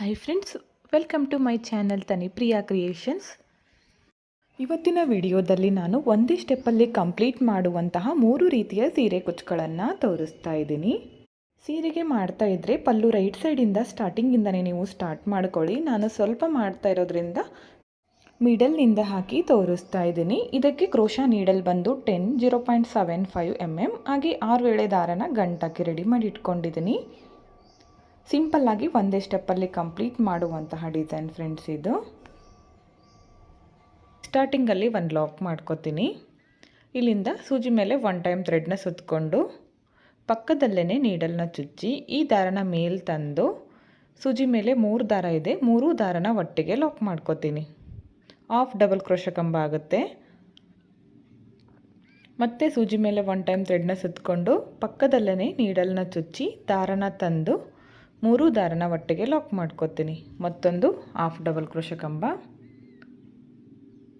Hi friends welcome to my channel Tani Priya creations ಇವತ್ತಿನ ವಿಡಿಯೋದಲ್ಲಿ ನಾನು ಒಂದೇ ಸ್ಟೆಪ್ಪಲ್ಲಿ ಕಂಪ್ಲೀಟ್ ಮಾಡುವಂತಹ ಮೂರು ರೀತಿಯ ಸೀರೆ ಕುಚ್ಚುಗಳನ್ನು ತೋರಿಸ್ತಾ ಇದ್ದೀನಿ. ಸೀರೆಗೆ ಮಾಡ್ತಾ ಇದ್ದರೆ ಪಲ್ಲು ರೈಟ್ ಸೈಡಿಂದ ಸ್ಟಾರ್ಟಿಂಗಿಂದನೇ ನೀವು ಸ್ಟಾರ್ಟ್ ಮಾಡ್ಕೊಳ್ಳಿ. ನಾನು ಸ್ವಲ್ಪ ಮಾಡ್ತಾ ಇರೋದ್ರಿಂದ ಮಿಡಲ್ನಿಂದ ಹಾಕಿ ತೋರಿಸ್ತಾ ಇದ್ದೀನಿ. ಇದಕ್ಕೆ ಕ್ರೋಶಾ ನೀಡಲ್ ಬಂದು ten zero point seven five M M ಹಾಗೆ ಆರು ವೇಳೆ ದಾರನ ಗಂಟಾಕಿ ರೆಡಿ ಮಾಡಿ ಇಟ್ಕೊಂಡಿದ್ದೀನಿ. ಸಿಂಪಲ್ಲಾಗಿ ಒಂದೇ ಸ್ಟೆಪ್ಪಲ್ಲಿ ಕಂಪ್ಲೀಟ್ ಮಾಡುವಂತಹ ಡಿಸೈನ್ ಫ್ರೆಂಡ್ಸ್ ಇದು. ಸ್ಟಾರ್ಟಿಂಗಲ್ಲಿ ಒಂದು ಲಾಕ್ ಮಾಡ್ಕೋತೀನಿ. ಇಲ್ಲಿಂದ ಸೂಜಿ ಮೇಲೆ ಒನ್ ಟೈಮ್ ಥ್ರೆಡ್ನ ಸುತ್ತಕೊಂಡು ಪಕ್ಕದಲ್ಲೇ ನೀಡಲ್ನ ಚುಚ್ಚಿ, ಈ ದಾರನ ಮೇಲ್ ತಂದು, ಸೂಜಿ ಮೇಲೆ ಮೂರು ದಾರ ಇದೆ, ಮೂರು ದಾರನ ಒಟ್ಟಿಗೆ ಲಾಕ್ ಮಾಡ್ಕೋತೀನಿ. ಆಫ್ ಡಬಲ್ ಕ್ರೋಶ ಕಂಬ ಆಗುತ್ತೆ. ಮತ್ತೆ ಸೂಜಿ ಮೇಲೆ ಒನ್ ಟೈಮ್ ಥ್ರೆಡ್ನ ಸುತ್ತಕೊಂಡು ಪಕ್ಕದಲ್ಲೇ ನೀಡಲ್ನ ಚುಚ್ಚಿ, ದಾರನ ತಂದು ಮೂರು ದಾರನ ಒಟ್ಟಿಗೆ ಲಾಕ್ ಮಾಡ್ಕೋತೀನಿ. ಮತ್ತೊಂದು ಹಾಫ್ ಡಬಲ್ ಕ್ರೋಶ ಕಂಬ.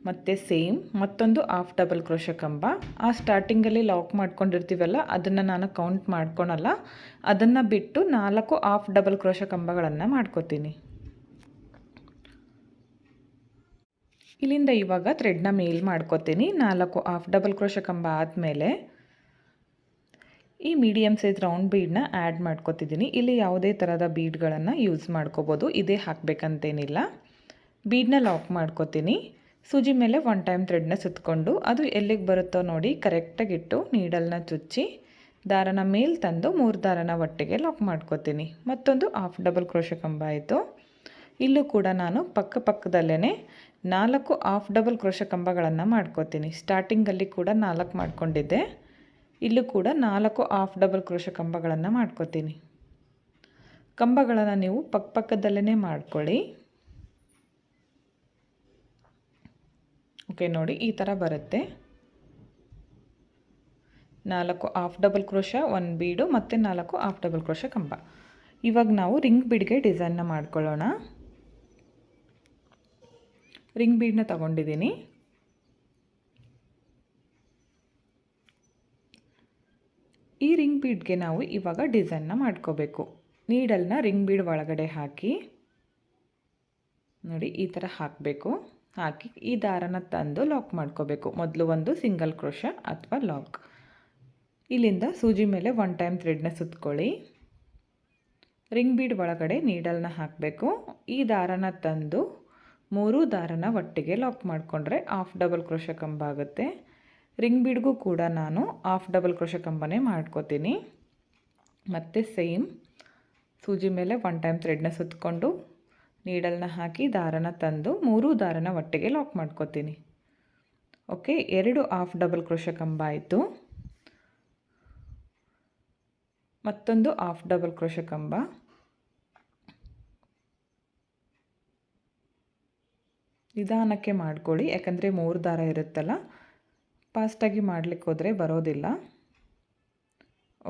ಮತ್ತು ಸೇಮ್ ಮತ್ತೊಂದು ಹಾಫ್ ಡಬಲ್ ಕ್ರೋಶ ಕಂಬ. ಆ ಸ್ಟಾರ್ಟಿಂಗಲ್ಲಿ ಲಾಕ್ ಮಾಡ್ಕೊಂಡಿರ್ತೀವಲ್ಲ, ಅದನ್ನು ನಾನು ಕೌಂಟ್ ಮಾಡ್ಕೊಳಲ್ಲ. ಅದನ್ನು ಬಿಟ್ಟು ನಾಲ್ಕು ಹಾಫ್ ಡಬಲ್ ಕ್ರೋಶ ಕಂಬಗಳನ್ನು ಮಾಡ್ಕೋತೀನಿ. ಇಲ್ಲಿಂದ ಇವಾಗ ಥ್ರೆಡ್ನ ಮೇಲ್ ಮಾಡ್ಕೋತೀನಿ. ನಾಲ್ಕು ಹಾಫ್ ಡಬಲ್ ಕ್ರೋಶ ಕಂಬ ಆದಮೇಲೆ ಈ ಮೀಡಿಯಮ್ ಸೈಜ್ ರೌಂಡ್ ಬೀಡನ್ನ ಆ್ಯಡ್ ಮಾಡ್ಕೋತಿದ್ದೀನಿ ಇಲ್ಲಿ ಯಾವುದೇ ಥರದ ಬೀಡ್ಗಳನ್ನು ಯೂಸ್ ಮಾಡ್ಕೋಬೋದು. ಇದೇ ಹಾಕಬೇಕಂತೇನಿಲ್ಲ. ಬೀಡನ್ನ ಲಾಕ್ ಮಾಡ್ಕೋತೀನಿ. ಸೂಜಿ ಮೇಲೆ ಒನ್ ಟೈಮ್ ಥ್ರೆಡ್ನ ಸುತ್ತಕೊಂಡು ಅದು ಎಲ್ಲಿಗೆ ಬರುತ್ತೋ ನೋಡಿ ಕರೆಕ್ಟಾಗಿ ಇಟ್ಟು ನೀಡಲ್ನ ಚುಚ್ಚಿ ದಾರನ ಮೇಲೆ ತಂದು ಮೂರು ದಾರನ ಒಟ್ಟಿಗೆ ಲಾಕ್ ಮಾಡ್ಕೋತೀನಿ. ಮತ್ತೊಂದು ಹಾಫ್ ಡಬಲ್ ಕ್ರೋಶ ಕಂಬ ಆಯಿತು. ಇಲ್ಲೂ ಕೂಡ ನಾನು ಪಕ್ಕ ಪಕ್ಕದಲ್ಲೇ ನಾಲ್ಕು ಹಾಫ್ ಡಬಲ್ ಕ್ರೋಶ ಕಂಬಗಳನ್ನು ಮಾಡ್ಕೋತೀನಿ. ಸ್ಟಾರ್ಟಿಂಗಲ್ಲಿ ಕೂಡ ನಾಲ್ಕು ಮಾಡ್ಕೊಂಡಿದ್ದೆ. ಇಲ್ಲೂ ಕೂಡ ನಾಲ್ಕು ಆಫ್ ಡಬಲ್ ಕ್ರೋಶ ಕಂಬಗಳನ್ನು ಮಾಡ್ಕೋತೀನಿ. ಕಂಬಗಳನ್ನು ನೀವು ಪಕ್ಕಪಕ್ಕದಲ್ಲೇ ಮಾಡ್ಕೊಳ್ಳಿ. ಓಕೆ ನೋಡಿ ಈ ಥರ ಬರುತ್ತೆ. ನಾಲ್ಕು of double crochet one bead ಮತ್ತು ನಾಲ್ಕು ಆಫ್ ಡಬಲ್ ಕ್ರೋಶ ಕಂಬ. ಇವಾಗ ನಾವು ರಿಂಗ್ ಬೀಡ್ಗೆ ಡಿಸೈನ್ನ ಮಾಡ್ಕೊಳ್ಳೋಣ. ರಿಂಗ್ ಬೀಡನ್ನ ತಗೊಂಡಿದ್ದೀನಿ. ಈ ರಿಂಗ್ ಬೀಡ್ಗೆ ನಾವು ಇವಾಗ ಡಿಸೈನ್ನ ಮಾಡ್ಕೋಬೇಕು. ನೀಡಲ್ನ ರಿಂಗ್ ಬೀಡ್ ಒಳಗಡೆ ಹಾಕಿ, ನೋಡಿ ಈ ಥರ ಹಾಕಬೇಕು. ಹಾಕಿ ಈ ದಾರನ ತಂದು ಲಾಕ್ ಮಾಡ್ಕೋಬೇಕು. ಮೊದಲು ಒಂದು ಸಿಂಗಲ್ ಕ್ರೋಶ ಅಥವಾ ಲಾಕ್ ಇಲ್ಲಿಂದ ಸೂಜಿ ಮೇಲೆ ಒನ್ ಟೈಮ್ ಥ್ರೆಡ್ನ ಸುತ್ಕೊಳ್ಳಿ. ರಿಂಗ್ ಬೀಡ್ ಒಳಗಡೆ ನೀಡಲ್ನ ಹಾಕಬೇಕು. ಈ ದಾರನ ತಂದು ಮೂರು ದಾರನ ಒಟ್ಟಿಗೆ ಲಾಕ್ ಮಾಡಿಕೊಂಡ್ರೆ ಹಾಫ್ ಡಬಲ್ ಕ್ರೋಶ ಕಂಬ ಆಗುತ್ತೆ ರಿಂಗ್ ಬೀಡ್ಗೂ ಕೂಡ ನಾನು ಹಾಫ್ ಡಬಲ್ ಕ್ರೋಶ ಕಂಬನೇ ಮಾಡ್ಕೋತೀನಿ. ಮತ್ತು ಸೇಮ್ ಸೂಜಿ ಮೇಲೆ ಒನ್ ಟೈಮ್ ಥ್ರೆಡ್ನ ಸುತ್ತಕೊಂಡು ನೀಡಲ್ನ ಹಾಕಿ ದಾರನ ತಂದು ಮೂರು ದಾರನ ಒಟ್ಟಿಗೆ ಲಾಕ್ ಮಾಡ್ಕೋತೀನಿ. ಓಕೆ ಎರಡು ಹಾಫ್ ಡಬಲ್ ಕ್ರೋಶ ಕಂಬ ಆಯಿತು. ಮತ್ತೊಂದು ಹಾಫ್ ಡಬಲ್ ಕ್ರೋಶ ಕಂಬ. ನಿಧಾನಕ್ಕೆ ಮಾಡ್ಕೊಳ್ಳಿ, ಯಾಕಂದರೆ ಮೂರು ದಾರ ಇರುತ್ತಲ್ಲ ಫಾಸ್ಟಾಗಿ ಮಾಡಲಿಕ್ಕೆ ಹೋದರೆ ಬರೋದಿಲ್ಲ.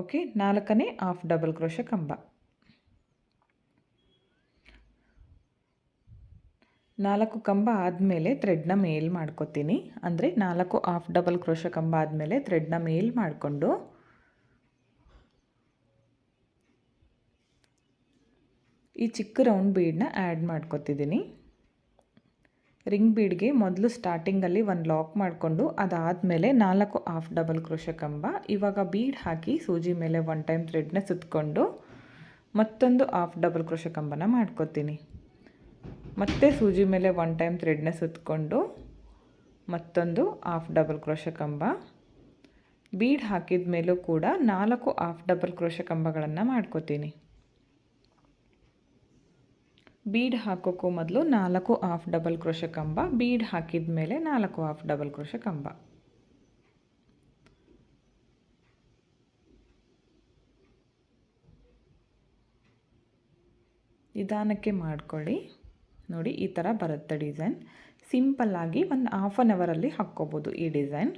ಓಕೆ ನಾಲ್ಕನೇ ಹಾಫ್ ಡಬಲ್ ಕ್ರೋಶ ಕಂಬ. ನಾಲ್ಕು ಕಂಬ ಆದಮೇಲೆ ಥ್ರೆಡ್ನ ಮೇಲ್ ಮಾಡ್ಕೋತೀನಿ. ಅಂದರೆ ನಾಲ್ಕು ಹಾಫ್ ಡಬಲ್ ಕ್ರೋಶ ಕಂಬ ಆದಮೇಲೆ ಥ್ರೆಡ್ನ ಮೇಲ್ ಮಾಡಿಕೊಂಡು ಈ ಚಿಕ್ಕ ರೌಂಡ್ ಬೀಡನ್ನ ಆ್ಯಡ್ ಮಾಡ್ಕೋತಿದ್ದೀನಿ. ರಿಂಗ್ ಬೀಡ್ಗೆ ಮೊದಲು ಸ್ಟಾರ್ಟಿಂಗಲ್ಲಿ ಒಂದು ಲಾಕ್ ಮಾಡಿಕೊಂಡು ಅದಾದಮೇಲೆ ನಾಲ್ಕು ಹಾಫ್ ಡಬಲ್ ಕ್ರೋಶ ಕಂಬ, ಇವಾಗ ಬೀಡ್ ಹಾಕಿ ಸೂಜಿ ಮೇಲೆ ಒನ್ ಟೈಮ್ ಥ್ರೆಡ್ನ ಸುತ್ತಕೊಂಡು ಮತ್ತೊಂದು ಹಾಫ್ ಡಬಲ್ ಕ್ರೋಶ ಕಂಬನ ಮಾಡ್ಕೋತೀನಿ. ಮತ್ತೆ ಸೂಜಿ ಮೇಲೆ ಒನ್ ಟೈಮ್ ಥ್ರೆಡ್ನ ಸುತ್ತಕೊಂಡು ಮತ್ತೊಂದು ಹಾಫ್ ಡಬಲ್ ಕ್ರೋಶ ಕಂಬ, ಬೀಡ್ ಹಾಕಿದ ಮೇಲೂ ಕೂಡ ನಾಲ್ಕು ಹಾಫ್ ಡಬಲ್ ಕ್ರೋಶ ಕಂಬಗಳನ್ನು ಮಾಡ್ಕೋತೀನಿ. ಬೀಡ್ ಹಾಕೋಕ್ಕೂ ಮೊದಲು ನಾಲ್ಕು ಆಫ್ ಡಬಲ್ ಕ್ರೋಶ ಕಂಬ ಬೀಡ್ ಹಾಕಿದ ಮೇಲೆ ನಾಲ್ಕು ಹಾಫ್ ಡಬಲ್ ಕ್ರೋಶ ಕಂಬ ನಿಧಾನಕ್ಕೆ ಮಾಡ್ಕೊಳ್ಳಿ. ನೋಡಿ, ಈ ಥರ ಬರುತ್ತೆ ಡಿಸೈನ್. ಸಿಂಪಲ್ಲಾಗಿ ಒಂದು ಹಾಫ್ ಆನ್ ಅವರಲ್ಲಿ ಹಾಕ್ಕೋಬೋದು ಈ ಡಿಸೈನ್.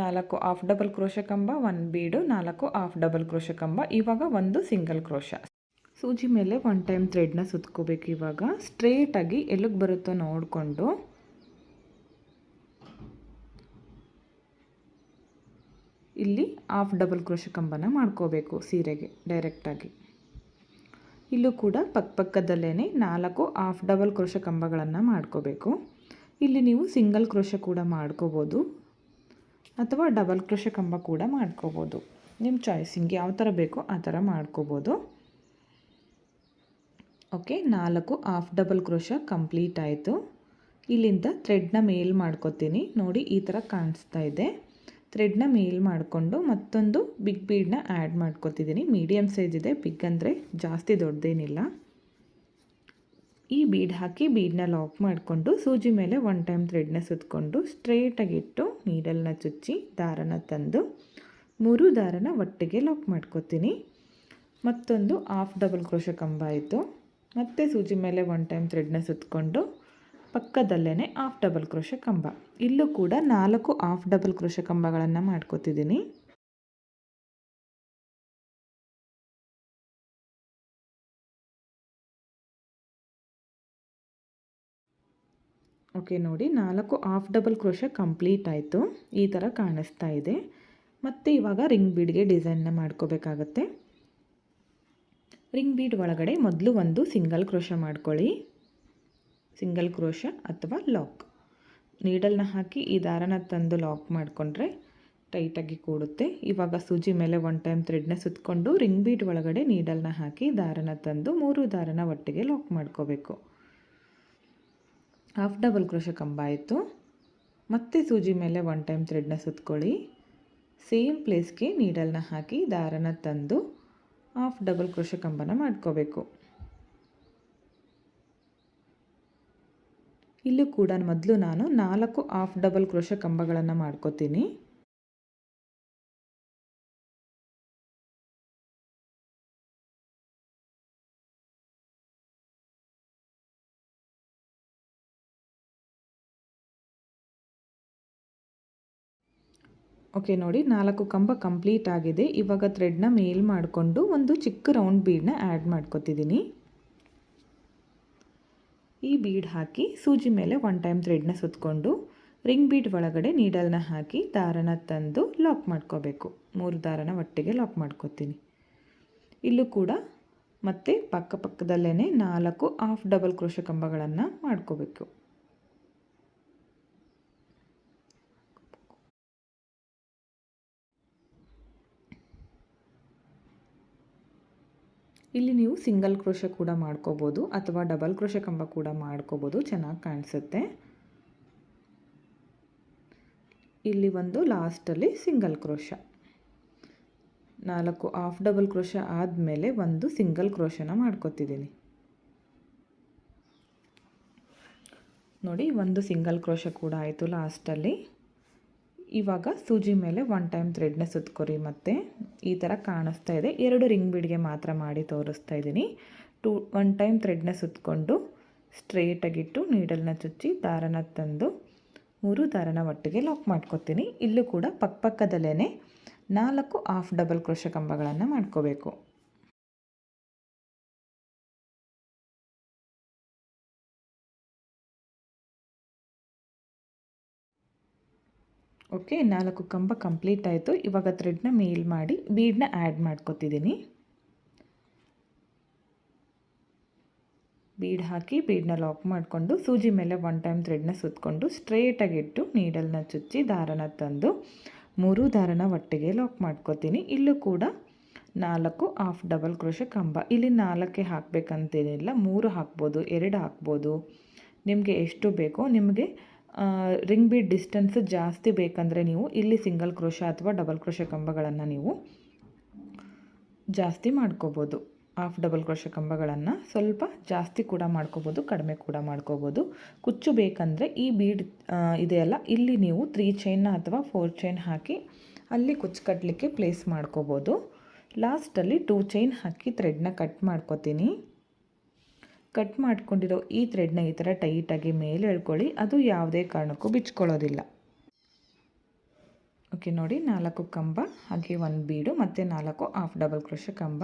ನಾಲ್ಕು ಆಫ್ ಡಬಲ್ ಕ್ರೋಶ ಕಂಬ ಒನ್ ಬೀಡು, ನಾಲ್ಕು ಆಫ್ ಡಬಲ್ ಕ್ರೋಶ ಕಂಬ ಇವಾಗ ಒಂದು ಸಿಂಗಲ್ ಕ್ರೋಶ. ಸೂಜಿ ಮೇಲೆ ಒನ್ ಟೈಮ್ ಥ್ರೆಡ್ನ ಸುತ್ಕೋಬೇಕು ಇವಾಗ. ಸ್ಟ್ರೇಟಾಗಿ ಎಲ್ಲಿಗೆ ಬರುತ್ತೋ ನೋಡಿಕೊಂಡು. ಇಲ್ಲಿ ಹಾಫ್ ಡಬಲ್ ಕ್ರೋಶ ಕಂಬನ ಮಾಡ್ಕೋಬೇಕು ಸೀರೆಗೆ ಡೈರೆಕ್ಟಾಗಿ ಇಲ್ಲೂ ಕೂಡ ಪಕ್ಕಪಕ್ಕದಲ್ಲೇ ನಾಲ್ಕು ಹಾಫ್ ಡಬಲ್ ಕ್ರೋಶ ಕಂಬಗಳನ್ನು ಮಾಡ್ಕೋಬೇಕು. ಇಲ್ಲಿ ನೀವು ಸಿಂಗಲ್ ಕ್ರೋಶ ಕೂಡ ಮಾಡ್ಕೋಬೋದು. ಅಥವಾ ಡಬಲ್ ಕ್ರೋಶ ಕಂಬ ಕೂಡ ಮಾಡ್ಕೋಬೋದು. ನಿಮ್ಮ ಚಾಯ್ಸಿಂಗ್ ಯಾವ ಥರ ಬೇಕೋ ಆ ಥರ ಮಾಡ್ಕೋಬೋದು. ಓಕೆ ನಾಲ್ಕು ಹಾಫ್ ಡಬಲ್ ಕ್ರೋಶ ಕಂಪ್ಲೀಟ್ ಆಯಿತು. ಇಲ್ಲಿಂದ ಥ್ರೆಡ್ನ ಮೇಲ್ ಮಾಡ್ಕೋತೀನಿ. ನೋಡಿ, ಈ ಥರ ಕಾಣಿಸ್ತಾ ಇದೆ. ಥ್ರೆಡ್ನ ಮೇಲ್ ಮಾಡಿಕೊಂಡು ಮತ್ತೊಂದು ಬಿಗ್ ಬೀಡನ್ನ ಆ್ಯಡ್ ಮಾಡ್ಕೊತಿದ್ದೀನಿ. ಮೀಡಿಯಮ್ ಸೈಜ್ ಇದೆ. ಬಿಗ್ ಅಂದರೆ ಜಾಸ್ತಿ ದೊಡ್ಡದೇನಿಲ್ಲ. ಈ ಬೀಡ್ ಹಾಕಿ ಬೀಡನ್ನ ಲಾಕ್ ಮಾಡಿಕೊಂಡು ಸೂಜಿ ಮೇಲೆ ಒನ್ ಟೈಮ್ ಥ್ರೆಡ್ನ ಸುತ್ತಕೊಂಡು ಸ್ಟ್ರೇಟಾಗಿಟ್ಟು ನೀಡಲ್ನ ಚುಚ್ಚಿ ದಾರನ ತಂದು ಮೂರು ದಾರನ ಒಟ್ಟಿಗೆ ಲಾಕ್ ಮಾಡ್ಕೋತೀನಿ. ಮತ್ತೊಂದು ಹಾಫ್ ಡಬಲ್ ಕ್ರೋಶ ಕಂಬ ಆಯಿತು. ಮತ್ತೆ ಸೂಜಿ ಮೇಲೆ ಒನ್ ಟೈಮ್ ಥ್ರೆಡ್ನ ಸುತ್ತಕೊಂಡು ಪಕ್ಕದಲ್ಲೇ ಆಫ್ ಡಬಲ್ ಕ್ರೋಶ ಕಂಬ. ಇಲ್ಲೂ ಕೂಡ ನಾಲ್ಕು ಆಫ್ ಡಬಲ್ ಕ್ರೋಶ ಕಂಬಗಳನ್ನು ಮಾಡ್ಕೋತಿದ್ದೀನಿ. ಓಕೆ ನೋಡಿ, ನಾಲ್ಕು ಆಫ್ ಡಬಲ್ ಕ್ರೋಶ ಕಂಪ್ಲೀಟ್ ಆಯಿತು. ಈ ಥರ ಕಾಣಿಸ್ತಾ ಇದೆ. ಮತ್ತು ಇವಾಗ ರಿಂಗ್ ಬೀಡ್ಗೆ ಡಿಸೈನ್ನ ಮಾಡ್ಕೋಬೇಕಾಗತ್ತೆ. ರಿಂಗ್ ಬೀಡ್ ಒಳಗಡೆ ಮೊದಲು ಒಂದು ಸಿಂಗಲ್ ಕ್ರೋಶ ಮಾಡ್ಕೊಳ್ಳಿ. ಸಿಂಗಲ್ ಕ್ರೋಶ ಅಥವಾ ಲಾಕ್. ನೀಡಲ್ನ ಹಾಕಿ ಈ ದಾರನ ತಂದು ಲಾಕ್ ಮಾಡಿಕೊಂಡ್ರೆ ಟೈಟಾಗಿ ಕೂಡುತ್ತೆ. ಇವಾಗ ಸೂಜಿ ಮೇಲೆ ಒನ್ ಟೈಮ್ ಥ್ರೆಡ್ನ ಸುತ್ತಕೊಂಡು ರಿಂಗ್ ಬೀಡ್ ಒಳಗಡೆ ನೀಡಲ್ನ ಹಾಕಿ ದಾರನ ತಂದು ಮೂರು ದಾರನ ಒಟ್ಟಿಗೆ ಲಾಕ್ ಮಾಡ್ಕೋಬೇಕು. ಹಾಫ್ ಡಬಲ್ ಕ್ರೋಶ ಕಂಬ ಆಯಿತು. ಮತ್ತೆ ಸೂಜಿ ಮೇಲೆ ಒನ್ ಟೈಮ್ ಥ್ರೆಡ್ನ ಸುತ್ಕೊಳ್ಳಿ. ಸೇಮ್ ಪ್ಲೇಸ್ಗೆ ನೀಡಲ್ನ ಹಾಕಿ ದಾರನ ತಂದು ಹಾಫ್ ಡಬಲ್ ಕ್ರೋಶ ಕಂಬನ ಮಾಡ್ಕೋಬೇಕು. ಇಲ್ಲೂ ಕೂಡ ಮೊದಲು ನಾನು ನಾಲ್ಕು ಹಾಫ್ ಡಬಲ್ ಕ್ರೋಶ ಕಂಬಗಳನ್ನು ಮಾಡ್ಕೋತೀನಿ. ಓಕೆ ನೋಡಿ, ನಾಲ್ಕು ಕಂಬ ಕಂಪ್ಲೀಟ್ ಆಗಿದೆ. ಇವಾಗ ಥ್ರೆಡ್ನ ಮೇಲ್ ಮಾಡಿಕೊಂಡು ಒಂದು ಚಿಕ್ಕ ರೌಂಡ್ ಬೀಡನ್ನ ಆ್ಯಡ್ ಮಾಡ್ಕೊತಿದ್ದೀನಿ. ಈ ಬೀಡ್ ಹಾಕಿ ಸೂಜಿ ಮೇಲೆ ಒನ್ ಟೈಮ್ ಥ್ರೆಡ್ನ ಸುತ್ತಕೊಂಡು ರಿಂಗ್ ಬೀಡ್ ಒಳಗಡೆ ನೀಡಲ್ನ ಹಾಕಿ ದಾರನ ತಂದು ಲಾಕ್ ಮಾಡ್ಕೋಬೇಕು. ಮೂರು ದಾರನ ಒಟ್ಟಿಗೆ ಲಾಕ್ ಮಾಡ್ಕೋತೀನಿ. ಇಲ್ಲೂ ಕೂಡ ಮತ್ತೆ ಪಕ್ಕ ಪಕ್ಕದಲ್ಲೇ ನಾಲ್ಕು ಹಾಫ್ ಡಬಲ್ ಕ್ರೋಶ ಕಂಬಗಳನ್ನು ಮಾಡ್ಕೋಬೇಕು. ಇಲ್ಲಿ ನೀವು ಸಿಂಗಲ್ ಕ್ರೋಶೆ ಕೂಡ ಮಾಡ್ಕೋಬೋದು ಅಥವಾ ಡಬಲ್ ಕ್ರೋಶೆ ಕಂಬ ಕೂಡ ಮಾಡ್ಕೋಬೋದು, ಚೆನ್ನಾಗಿ ಕಾಣಿಸುತ್ತೆ. ಇಲ್ಲಿ ಒಂದು ಲಾಸ್ಟಲ್ಲಿ ಸಿಂಗಲ್ ಕ್ರೋಶ. ನಾಲ್ಕು ಹಾಫ್ ಡಬಲ್ ಕ್ರೋಶ ಆದಮೇಲೆ ಒಂದು ಸಿಂಗಲ್ ಕ್ರೋಶನ ಮಾಡ್ಕೋತಿದ್ದೀನಿ. ನೋಡಿ, ಒಂದು ಸಿಂಗಲ್ ಕ್ರೋಶ ಕೂಡ ಆಯಿತು ಲಾಸ್ಟಲ್ಲಿ ಇವಾಗ ಸೂಜಿ ಮೇಲೆ ಒನ್ ಟೈಮ್ ಥ್ರೆಡ್ನ ಸುತ್ಕೊರಿ ಮತ್ತು ಈ ಥರ ಕಾಣಿಸ್ತಾ ಇದೆ. ಎರಡು ರಿಂಗ್ ಬಿಡ್ಗೆ ಮಾತ್ರ ಮಾಡಿ ತೋರಿಸ್ತಾ ಇದ್ದೀನಿ. ಟೂ ಒನ್ ಟೈಮ್ ಥ್ರೆಡ್ನ ಸುತ್ತಕೊಂಡು ಸ್ಟ್ರೇಟಾಗಿಟ್ಟು ನೀಡಲ್ನ ಚುಚ್ಚಿ ದಾರನ ತಂದು ಮೂರು ದಾರನ ಒಟ್ಟಿಗೆ ಲಾಕ್ ಮಾಡ್ಕೊತೀನಿ. ಇಲ್ಲೂ ಕೂಡ ಪಕ್ಕಪಕ್ಕದಲ್ಲೇ ನಾಲ್ಕು ಹಾಫ್ ಡಬಲ್ ಕ್ರೋಶ ಕಂಬಗಳನ್ನು ಮಾಡ್ಕೋಬೇಕು. ಓಕೆ ನಾಲ್ಕು ಕಂಬ ಕಂಪ್ಲೀಟ್ ಆಯಿತು. ಇವಾಗ ಥ್ರೆಡ್ನ ಮೇಲ್ ಮಾಡಿ ಬೀಡನ್ನ ಆ್ಯಡ್ ಮಾಡ್ಕೊತಿದ್ದೀನಿ. ಬೀಡ್ ಹಾಕಿ ಬೀಡನ್ನ ಲಾಕ್ ಮಾಡಿಕೊಂಡು, ಸೂಜಿ ಮೇಲೆ ಒನ್ ಟೈಮ್ ಥ್ರೆಡ್ನ ಸುತ್ತಕೊಂಡು ಸ್ಟ್ರೇಟಾಗಿಟ್ಟು ನೀಡಲ್ನ ಚುಚ್ಚಿ, ದಾರನ ತಂದು, ಮೂರು ದಾರನ ಒಟ್ಟಿಗೆ ಲಾಕ್ ಮಾಡ್ಕೊತೀನಿ. ಇಲ್ಲೂ ಕೂಡ ನಾಲ್ಕು ಹಾಫ್ ಡಬಲ್ ಕ್ರೋಶ ಕಂಬ. ಇಲ್ಲಿ ನಾಲ್ಕೇ ಹಾಕಬೇಕಂತೇನಿಲ್ಲ, ಮೂರು ಹಾಕ್ಬೋದು, ಎರಡು ಹಾಕ್ಬೋದು. ನಿಮಗೆ ಎಷ್ಟು ಬೇಕೋ ನಿಮಗೆ ರಿಂಗ್ ಬೀಡ್ ಡಿಸ್ಟೆನ್ಸ್ ಜಾಸ್ತಿ ಬೇಕಂದರೆ ನೀವು ಇಲ್ಲಿ ಸಿಂಗಲ್ ಕ್ರೋಶ ಅಥವಾ ಡಬಲ್ ಕ್ರೋಶ ಕಂಬಗಳನ್ನು ನೀವು ಜಾಸ್ತಿ ಮಾಡ್ಕೋಬೋದು. ಹಾಫ್ ಡಬಲ್ ಕ್ರೋಶ ಕಂಬಗಳನ್ನು ಸ್ವಲ್ಪ ಜಾಸ್ತಿ ಕೂಡ ಮಾಡ್ಕೋಬೋದು, ಕಡಿಮೆ ಕೂಡ ಮಾಡ್ಕೋಬೋದು. ಕುಚ್ಚು ಬೇಕಂದರೆ ಈ ಬೀಡ್ ಇದೆಯಲ್ಲ ಇಲ್ಲಿ ನೀವು ತ್ರೀ ಚೈನ್ನ ಅಥವಾ ಫೋರ್ ಚೈನ್ ಹಾಕಿ ಅಲ್ಲಿ ಕುಚ್ಚು ಕಟ್ಟಲಿಕ್ಕೆ ಪ್ಲೇಸ್ ಮಾಡ್ಕೋಬೋದು. ಲಾಸ್ಟಲ್ಲಿ ಟೂ ಚೈನ್ ಹಾಕಿ ಥ್ರೆಡ್ನ ಕಟ್ ಮಾಡ್ಕೋತೀನಿ. ಕಟ್ ಮಾಡ್ಕೊಂಡಿರೋ ಈ ಥ್ರೆಡ್ನ ಈ ಥರ ಟೈಟಾಗಿ ಮೇಲೆ ಎಳ್ಕೊಳ್ಳಿ. ಅದು ಯಾವುದೇ ಕಾರಣಕ್ಕೂ ಬಿಚ್ಕೊಳ್ಳೋದಿಲ್ಲ. ಓಕೆ ನೋಡಿ, ನಾಲ್ಕು ಕಂಬ, ಹಾಗೆ ಒಂದು ಬೀಡು, ಮತ್ತು ನಾಲ್ಕು ಹಾಫ್ ಡಬಲ್ ಕ್ರೋಶ ಕಂಬ.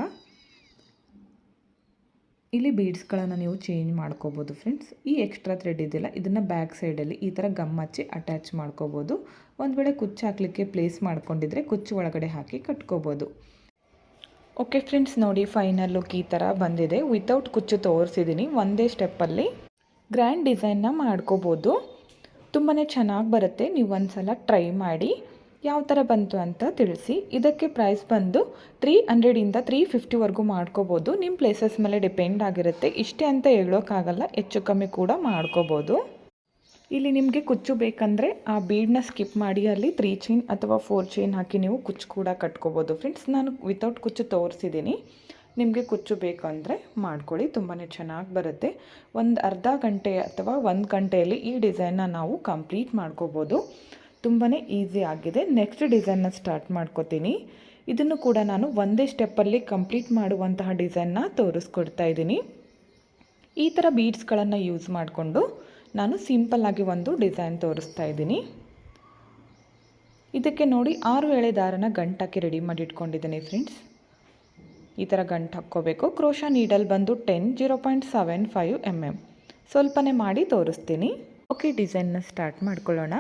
ಇಲ್ಲಿ ಬೀಡ್ಸ್ಗಳನ್ನು ನೀವು ಚೇಂಜ್ ಮಾಡ್ಕೋಬೋದು ಫ್ರೆಂಡ್ಸ್ ಈ ಎಕ್ಸ್ಟ್ರಾ ಥ್ರೆಡ್ ಇದೆಯಲ್ಲ, ಇದನ್ನು ಬ್ಯಾಕ್ ಸೈಡಲ್ಲಿ ಈ ಥರ ಗಮ್ ಹಚ್ಚಿ ಅಟ್ಯಾಚ್ ಮಾಡ್ಕೋಬೋದು. ಒಂದು ವೇಳೆ ಕುಚ್ಚು ಹಾಕಲಿಕ್ಕೆ ಪ್ಲೇಸ್ ಮಾಡ್ಕೊಂಡಿದ್ರೆ ಕುಚ್ಚು ಒಳಗಡೆ ಹಾಕಿ ಕಟ್ಕೋಬೋದು. ಓಕೆ ಫ್ರೆಂಡ್ಸ್ ನೋಡಿ ಫೈನಲ್ ಲುಕ್ ಈ ಥರ ಬಂದಿದೆ. ವಿತೌಟ್ ಕುಚ್ಚು ತೋರಿಸಿದ್ದೀನಿ ಒಂದೇ ಸ್ಟೆಪ್ಪಲ್ಲಿ ಗ್ರ್ಯಾಂಡ್ ಡಿಸೈನ್ನ ಮಾಡ್ಕೋಬೋದು. ತುಂಬಾ ಚೆನ್ನಾಗಿ ಬರುತ್ತೆ. ನೀವು ಒಂದು ಸಲ ಟ್ರೈ ಮಾಡಿ. ಯಾವ ಥರ ಬಂತು ಅಂತ ತಿಳಿಸಿ. ಇದಕ್ಕೆ ಪ್ರೈಸ್ ಬಂದು ತ್ರೀ ಹಂಡ್ರೆಡಿಂದ ತ್ರೀ ಫಿಫ್ಟಿವರೆಗೂ ಮಾಡ್ಕೋಬೋದು. ನಿಮ್ಮ ಪ್ಲೇಸಸ್ ಮೇಲೆ ಡಿಪೆಂಡ್ ಆಗಿರುತ್ತೆ. ಇಷ್ಟೇ ಅಂತ ಹೇಳೋಕ್ಕಾಗಲ್ಲ, ಹೆಚ್ಚು ಕಮ್ಮಿ ಕೂಡ ಮಾಡ್ಕೋಬೋದು. ಇಲ್ಲಿ ನಿಮಗೆ ಕುಚ್ಚು ಬೇಕಂದರೆ ಆ ಬೀಡನ್ನ ಸ್ಕಿಪ್ ಮಾಡಿ ಅಲ್ಲಿ ತ್ರೀ ಚೈನ್ ಅಥವಾ ಫೋರ್ ಚೈನ್ ಹಾಕಿ ನೀವು ಕುಚ್ಚು ಕೂಡ ಕಟ್ಕೋಬೋದು. ಫ್ರೆಂಡ್ಸ್ ನಾನು ವಿತೌಟ್ ಕುಚ್ಚು ತೋರಿಸಿದ್ದೀನಿ ನಿಮಗೆ ಕುಚ್ಚು ಬೇಕಂದರೆ ಮಾಡ್ಕೊಳ್ಳಿ ತುಂಬಾ ಚೆನ್ನಾಗಿ ಬರುತ್ತೆ. ಒಂದು ಅರ್ಧ ಗಂಟೆ ಅಥವಾ ಒಂದು ಗಂಟೆಯಲ್ಲಿ ಈ ಡಿಸೈನ್ನ ನಾವು ಕಂಪ್ಲೀಟ್ ಮಾಡ್ಕೋಬೋದು. ತುಂಬಾ ಈಸಿ ಆಗಿದೆ. ನೆಕ್ಸ್ಟ್ ಡಿಸೈನ್ನ ಸ್ಟಾರ್ಟ್ ಮಾಡ್ಕೋತೀನಿ. ಇದನ್ನು ಕೂಡ ನಾನು ಒಂದೇ ಸ್ಟೆಪ್ಪಲ್ಲಿ ಕಂಪ್ಲೀಟ್ ಮಾಡುವಂತಹ ಡಿಸೈನ್ನ ತೋರಿಸ್ಕೊಡ್ತಾ ಇದ್ದೀನಿ ಈ ಥರ ಬೀಡ್ಸ್ಗಳನ್ನು ಯೂಸ್ ಮಾಡಿಕೊಂಡು ನಾನು ಸಿಂಪಲ್ಲಾಗಿ ಒಂದು ಡಿಸೈನ್ ತೋರಿಸ್ತಾ ಇದ್ದೀನಿ. ಇದಕ್ಕೆ ನೋಡಿ ಆರು ಎಳೆ ದಾರನ ಗಂಟಾಕಿ ರೆಡಿ ಮಾಡಿ ಇಟ್ಕೊಂಡಿದ್ದೀನಿ ಫ್ರೆಂಡ್ಸ್. ಈ ಥರ ಗಂಟು ಹಾಕ್ಕೋಬೇಕು. ಕ್ರೋಶ ನೀಡಲ್ ಬಂದು ten, zero point seven five M M ಸ್ವಲ್ಪನೇ ಮಾಡಿ ತೋರಿಸ್ತೀನಿ. ಓಕೆ ಡಿಸೈನ್ನ ಸ್ಟಾರ್ಟ್ ಮಾಡ್ಕೊಳ್ಳೋಣ.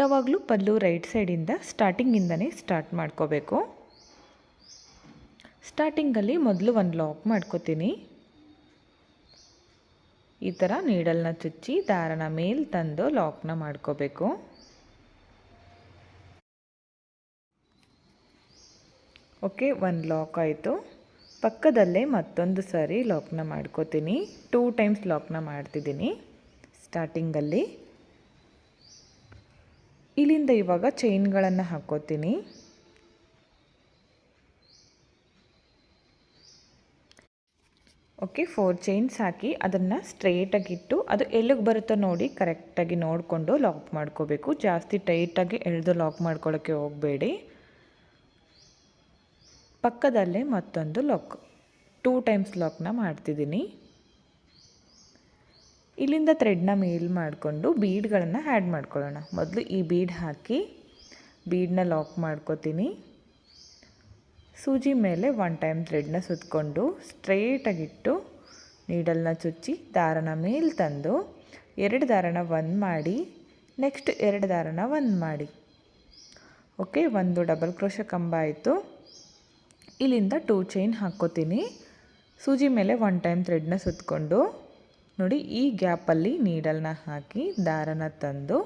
ಯಾವಾಗಲೂ ಪಲ್ಲು ರೈಟ್ ಸೈಡಿಂದ ಸ್ಟಾರ್ಟಿಂಗಿಂದನೇ ಸ್ಟಾರ್ಟ್ ಮಾಡ್ಕೋಬೇಕು. ಸ್ಟಾರ್ಟಿಂಗಲ್ಲಿ ಮೊದಲು ಒಂದು ಲಾಕ್ ಮಾಡ್ಕೋತೀನಿ. ಈ ಥರ ನೀಡಲ್ನ ಚುಚ್ಚಿ ದಾರನ ಮೇಲೆ ತಂದು ಲಾಕ್ನ ಮಾಡ್ಕೋಬೇಕು. ಓಕೆ, ಒಂದು ಲಾಕ್ ಆಯಿತು. ಪಕ್ಕದಲ್ಲೇ ಮತ್ತೊಂದು ಸಾರಿ ಲಾಕ್ನ ಮಾಡ್ಕೋತೀನಿ. ಟೂ ಟೈಮ್ಸ್ ಲಾಕ್ನ ಮಾಡ್ತಿದ್ದೀನಿ. ಸ್ಟಾರ್ಟಿಂಗಲ್ಲಿ ಇಲ್ಲಿಂದ ಇವಾಗ ಚೈನ್ಗಳನ್ನು ಹಾಕ್ಕೋತೀನಿ ಓಕೆ ಫೋರ್ ಚೈನ್ಸ್ ಹಾಕಿ ಅದನ್ನು ಸ್ಟ್ರೇಟಾಗಿಟ್ಟು ಅದು ಎಲ್ಲಿಗೆ ಬರುತ್ತೋ ನೋಡಿ ಕರೆಕ್ಟಾಗಿ ನೋಡಿಕೊಂಡು ಲಾಕ್ ಮಾಡ್ಕೋಬೇಕು. ಜಾಸ್ತಿ ಟೈಟಾಗಿ ಎಳೆದು ಲಾಕ್ ಮಾಡ್ಕೊಳ್ಳೋಕ್ಕೆ ಹೋಗಬೇಡಿ. ಪಕ್ಕದಲ್ಲೇ ಮತ್ತೊಂದು ಲಾಕ್ ಟೂ ಟೈಮ್ಸ್ ಲಾಕ್ನ ಮಾಡ್ತಿದ್ದೀನಿ. ಇಲ್ಲಿಂದ ಥ್ರೆಡ್ನ ಮೇಲ್ ಮಾಡಿಕೊಂಡು ಬೀಡ್ಗಳನ್ನು ಆ್ಯಡ್ ಮಾಡ್ಕೊಳ್ಳೋಣ. ಮೊದಲು ಈ ಬೀಡ್ ಹಾಕಿ ಬೀಡನ್ನ ಲಾಕ್ ಮಾಡ್ಕೋತೀನಿ. ಸೂಜಿ ಮೇಲೆ ಒನ್ ಟೈಮ್ ಥ್ರೆಡ್ನ ಸುತ್ತಕೊಂಡು ಸ್ಟ್ರೇಟಾಗಿಟ್ಟು ನೀಡಲ್ನ ಚುಚ್ಚಿ ದಾರನ ಮೇಲೆ ತಂದು ಎರಡು ದಾರನ ಒಂದು ಮಾಡಿ ನೆಕ್ಸ್ಟ್ ಎರಡು ದಾರನ ಒಂದು ಮಾಡಿ. ಓಕೆ ಒಂದು ಡಬಲ್ ಕ್ರೋಶ ಕಂಬ ಆಯಿತು. ಇಲ್ಲಿಂದ ಟೂ ಚೈನ್ ಹಾಕ್ಕೋತೀನಿ. ಸೂಜಿ ಮೇಲೆ ಒನ್ ಟೈಮ್ ಥ್ರೆಡ್ನ ಸುತ್ತಕೊಂಡು ನೋಡಿ, ಈ ಗ್ಯಾಪಲ್ಲಿ ನೀಡಲ್ನ ಹಾಕಿ ದಾರನ ತಂದು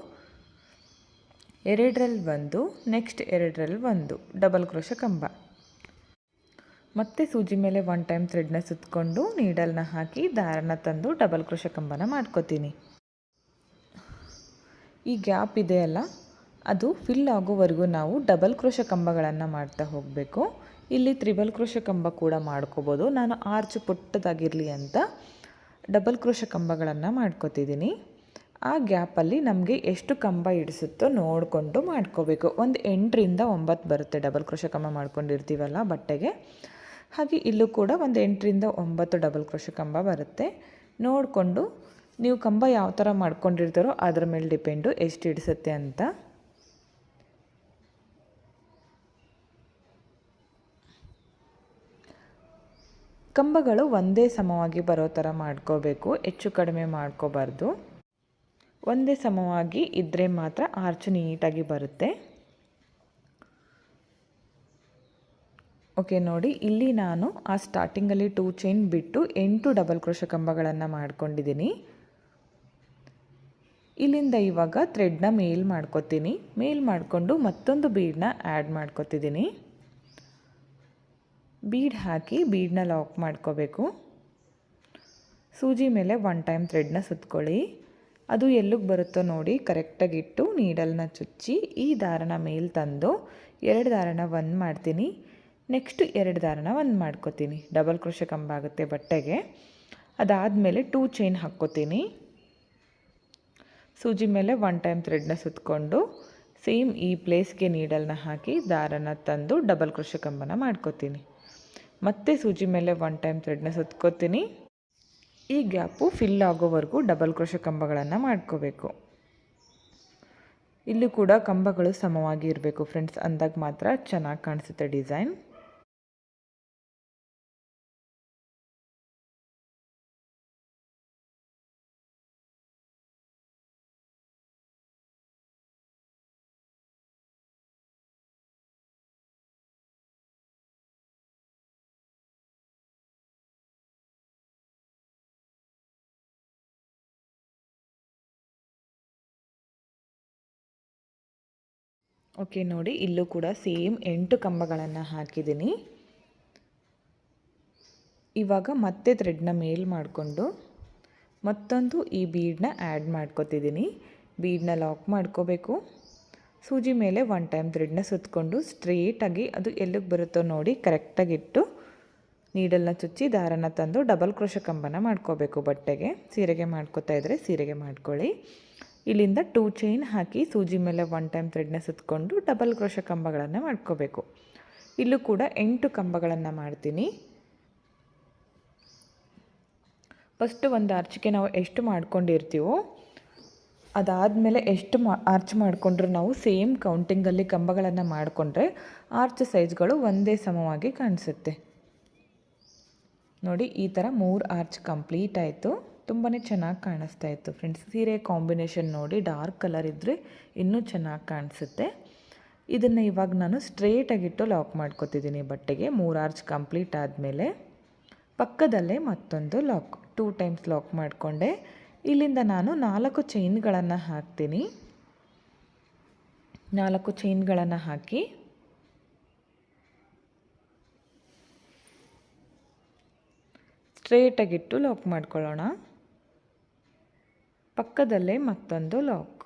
ಎರಡರಲ್ಲಿ ಒಂದು ನೆಕ್ಸ್ಟ್ ಎರಡರಲ್ಲಿ ಒಂದು ಡಬಲ್ ಕ್ರೋಶ ಕಂಬ. ಮತ್ತೆ ಸೂಜಿ ಮೇಲೆ ಒನ್ ಟೈಮ್ ಥ್ರೆಡ್ನ ಸುತ್ತಕೊಂಡು ನೀಡಲ್ನ ಹಾಕಿ ದಾರನ ತಂದು ಡಬಲ್ ಕ್ರೋಶ ಕಂಬನ ಮಾಡ್ಕೋತೀನಿ. ಈ ಗ್ಯಾಪ್ ಇದೆಯಲ್ಲ ಅದು ಫಿಲ್ ಆಗೋವರೆಗೂ ನಾವು ಡಬಲ್ ಕ್ರೋಶ ಕಂಬಗಳನ್ನು ಮಾಡ್ತಾ ಹೋಗಬೇಕು. ಇಲ್ಲಿ ತ್ರಿಬಲ್ ಕ್ರೋಶ ಕಂಬ ಕೂಡ ಮಾಡ್ಕೋಬೋದು. ನಾನು ಆರ್ಚ್ ಪುಟ್ಟದಾಗಿರಲಿ ಅಂತ ಡಬಲ್ ಕ್ರೋಶ ಕಂಬಗಳನ್ನು ಮಾಡ್ಕೋತಿದ್ದೀನಿ ಆ ಗ್ಯಾಪಲ್ಲಿ ನಮಗೆ ಎಷ್ಟು ಕಂಬ ಇಡಿಸುತ್ತೋ ನೋಡಿಕೊಂಡು ಮಾಡ್ಕೋಬೇಕು. ಒಂದು ಎಂಟರಿಂದ ಒಂಬತ್ತು ಬರುತ್ತೆ ಡಬಲ್ ಕ್ರೋಶ ಕಂಬ ಮಾಡ್ಕೊಂಡಿರ್ತೀವಲ್ಲ ಬಟ್ಟೆಗೆ. ಹಾಗೆ ಇಲ್ಲೂ ಕೂಡ ಒಂದು ಎಂಟರಿಂದ ಒಂಬತ್ತು ಡಬಲ್ ಕ್ರೋಶ ಕಂಬ ಬರುತ್ತೆ. ನೋಡಿಕೊಂಡು ನೀವು ಕಂಬ ಯಾವ ಥರ ಮಾಡ್ಕೊಂಡಿರ್ತಾರೋ ಅದರ ಮೇಲೆ ಡಿಪೆಂಡು ಎಷ್ಟು ಹಿಡಿಸುತ್ತೆ ಅಂತ. ಕಂಬಗಳು ಒಂದೇ ಸಮವಾಗಿ ಬರೋ ಥರ ಮಾಡ್ಕೋಬೇಕು, ಹೆಚ್ಚು ಕಡಿಮೆ ಮಾಡ್ಕೋಬಾರ್ದು. ಒಂದೇ ಸಮವಾಗಿ ಇದ್ದರೆ ಮಾತ್ರ ಆರ್ಚ್ ನೀಟಾಗಿ ಬರುತ್ತೆ. ಓಕೆ ನೋಡಿ, ಇಲ್ಲಿ ನಾನು ಆ ಸ್ಟಾರ್ಟಿಂಗಲ್ಲಿ ಟೂ ಚೈನ್ ಬಿಟ್ಟು ಎಂಟು ಡಬಲ್ ಕ್ರೋಶ ಕಂಬಗಳನ್ನು ಮಾಡ್ಕೊಂಡಿದ್ದೀನಿ ಇಲ್ಲಿಂದ ಇವಾಗ ಥ್ರೆಡ್ನ ಮೇಲ್ ಮಾಡ್ಕೊತೀನಿ. ಮೇಲ್ ಮಾಡಿಕೊಂಡು ಮತ್ತೊಂದು ಬೀಡನ್ನ ಆ್ಯಡ್ ಮಾಡ್ಕೊತಿದ್ದೀನಿ ಬೀಡ್ ಹಾಕಿ ಬೀಡನ್ನ ಲಾಕ್ ಮಾಡ್ಕೋಬೇಕು. ಸೂಜಿ ಮೇಲೆ ಒನ್ ಟೈಮ್ ಥ್ರೆಡ್ನ ಸುತ್ಕೊಳ್ಳಿ. ಅದು ಎಲ್ಲಿಗೆ ಬರುತ್ತೋ ನೋಡಿ ಕರೆಕ್ಟಾಗಿ ಇಟ್ಟು ನೀಡಲ್ನ ಚುಚ್ಚಿ ಈ ದಾರನ ಮೇಲೆ ತಂದು ಎರಡು ದಾರನ ಒಂದು ಮಾಡ್ತೀನಿ. ನೆಕ್ಸ್ಟ್ ಎರಡು ದಾರನ ಒಂದು ಮಾಡ್ಕೋತೀನಿ. ಡಬಲ್ ಕ್ರೋಶ ಕಂಬ ಆಗುತ್ತೆ ಬಟ್ಟೆಗೆ. ಅದಾದಮೇಲೆ ಟೂ ಚೈನ್ ಹಾಕ್ಕೋತೀನಿ. ಸೂಜಿ ಮೇಲೆ ಒನ್ ಟೈಮ್ ಥ್ರೆಡ್ನ ಸುತ್ತಕೊಂಡು ಸೇಮ್ ಈ ಪ್ಲೇಸ್ಗೆ ನೀಡಲ್ನ ಹಾಕಿ ದಾರನ ತಂದು ಡಬಲ್ ಕ್ರೋಶ ಕಂಬನ ಮಾಡ್ಕೋತೀನಿ. ಮತ್ತೆ ಸೂಜಿ ಮೇಲೆ ಒನ್ ಟೈಮ್ ಥ್ರೆಡ್ನ ಸುತ್ಕೋತೀನಿ. ಈ ಗ್ಯಾಪು ಫಿಲ್ ಆಗೋವರೆಗೂ ಡಬಲ್ ಕ್ರೋಶ ಕಂಬಗಳನ್ನು ಮಾಡ್ಕೋಬೇಕು. ಇಲ್ಲೂ ಕೂಡ ಕಂಬಗಳು ಸಮವಾಗಿ ಇರಬೇಕು ಫ್ರೆಂಡ್ಸ್ ಅಂದಾಗ ಮಾತ್ರ ಚೆನ್ನಾಗಿ ಕಾಣಿಸುತ್ತೆ ಡಿಸೈನ್ ಓಕೆ, ನೋಡಿ, ಇಲ್ಲೂ ಕೂಡ ಸೇಮ್ ಎಂಟು ಕಂಬಗಳನ್ನು ಹಾಕಿದ್ದೀನಿ. ಇವಾಗ ಮತ್ತೆ ಥ್ರೆಡ್ನ ಮೇಲ್ ಮಾಡಿಕೊಂಡು ಮತ್ತೊಂದು ಈ ಬೀಡನ್ನ ಆ್ಯಡ್ ಮಾಡ್ಕೊತಿದ್ದೀನಿ. ಬೀಡನ್ನ ಲಾಕ್ ಮಾಡ್ಕೋಬೇಕು. ಸೂಜಿ ಮೇಲೆ ಒನ್ ಟೈಮ್ ಥ್ರೆಡ್ನ ಸುತ್ತಕೊಂಡು ಸ್ಟ್ರೇಟಾಗಿ ಅದು ಎಲ್ಲಿಗೆ ಬರುತ್ತೋ ನೋಡಿ ಕರೆಕ್ಟಾಗಿಟ್ಟು ನೀಡಲ್ನ ಚುಚ್ಚಿ ದಾರನ ತಂದು ಡಬಲ್ ಕ್ರೋಶ ಕಂಬನ ಮಾಡ್ಕೋಬೇಕು ಬಟ್ಟೆಗೆ. ಸೀರೆಗೆ ಮಾಡ್ಕೋತಾ ಇದ್ದರೆ ಸೀರೆಗೆ ಮಾಡ್ಕೊಳ್ಳಿ. ಇಲ್ಲಿಂದ ಟೂ ಚೈನ್ ಹಾಕಿ ಸೂಜಿ ಮೇಲೆ ಒನ್ ಟೈಮ್ ಥ್ರೆಡ್ನ ಸುತ್ತಕೊಂಡು ಡಬಲ್ ಕ್ರೋಶ ಕಂಬಗಳನ್ನು ಮಾಡ್ಕೋಬೇಕು. ಇಲ್ಲೂ ಕೂಡ ಎಂಟು ಕಂಬಗಳನ್ನು ಮಾಡ್ತೀನಿ. ಫಸ್ಟು ಒಂದು ಆರ್ಚಿಗೆ ನಾವು ಎಷ್ಟು ಮಾಡ್ಕೊಂಡಿರ್ತೀವೋ ಅದಾದಮೇಲೆ ಎಷ್ಟು ಮಾ ಆರ್ಚ್ ಮಾಡಿಕೊಂಡ್ರು ನಾವು ಸೇಮ್ ಕೌಂಟಿಂಗಲ್ಲಿ ಕಂಬಗಳನ್ನು ಮಾಡಿಕೊಂಡ್ರೆ ಆರ್ಚ್ ಸೈಜ್ಗಳು ಒಂದೇ ಸಮವಾಗಿ ಕಾಣಿಸುತ್ತೆ. ನೋಡಿ, ಈ ಥರ ಮೂರು ಆರ್ಚ್ ಕಂಪ್ಲೀಟ್ ಆಯಿತು. ತುಂಬಾ ಚೆನ್ನಾಗಿ ಕಾಣಿಸ್ತಾ ಇತ್ತು ಫ್ರೆಂಡ್ಸ್. ಸೀರೆ ಕಾಂಬಿನೇಷನ್ ನೋಡಿ ಡಾರ್ಕ್ ಕಲರ್ ಇದ್ದರೆ ಇನ್ನೂ ಚೆನ್ನಾಗಿ ಕಾಣಿಸುತ್ತೆ. ಇದನ್ನು ಇವಾಗ ನಾನು ಸ್ಟ್ರೇಟಾಗಿಟ್ಟು ಲಾಕ್ ಮಾಡ್ಕೊತಿದ್ದೀನಿ ಬಟ್ಟೆಗೆ. ಮೂರು ಆರ್ಚ್ ಕಂಪ್ಲೀಟ್ ಆದಮೇಲೆ ಪಕ್ಕದಲ್ಲೇ ಮತ್ತೊಂದು ಲಾಕ್ ಟೂ ಟೈಮ್ಸ್ ಲಾಕ್ ಮಾಡಿಕೊಂಡೆ. ಇಲ್ಲಿಂದ ನಾನು ನಾಲ್ಕು ಚೈನ್ಗಳನ್ನು ಹಾಕ್ತೀನಿ. ನಾಲ್ಕು ಚೈನ್ಗಳನ್ನು ಹಾಕಿ ಸ್ಟ್ರೇಟಾಗಿಟ್ಟು ಲಾಕ್ ಮಾಡ್ಕೊಳ್ಳೋಣ. ಪಕ್ಕದಲ್ಲೇ ಮತ್ತೊಂದು ಲಾಕ್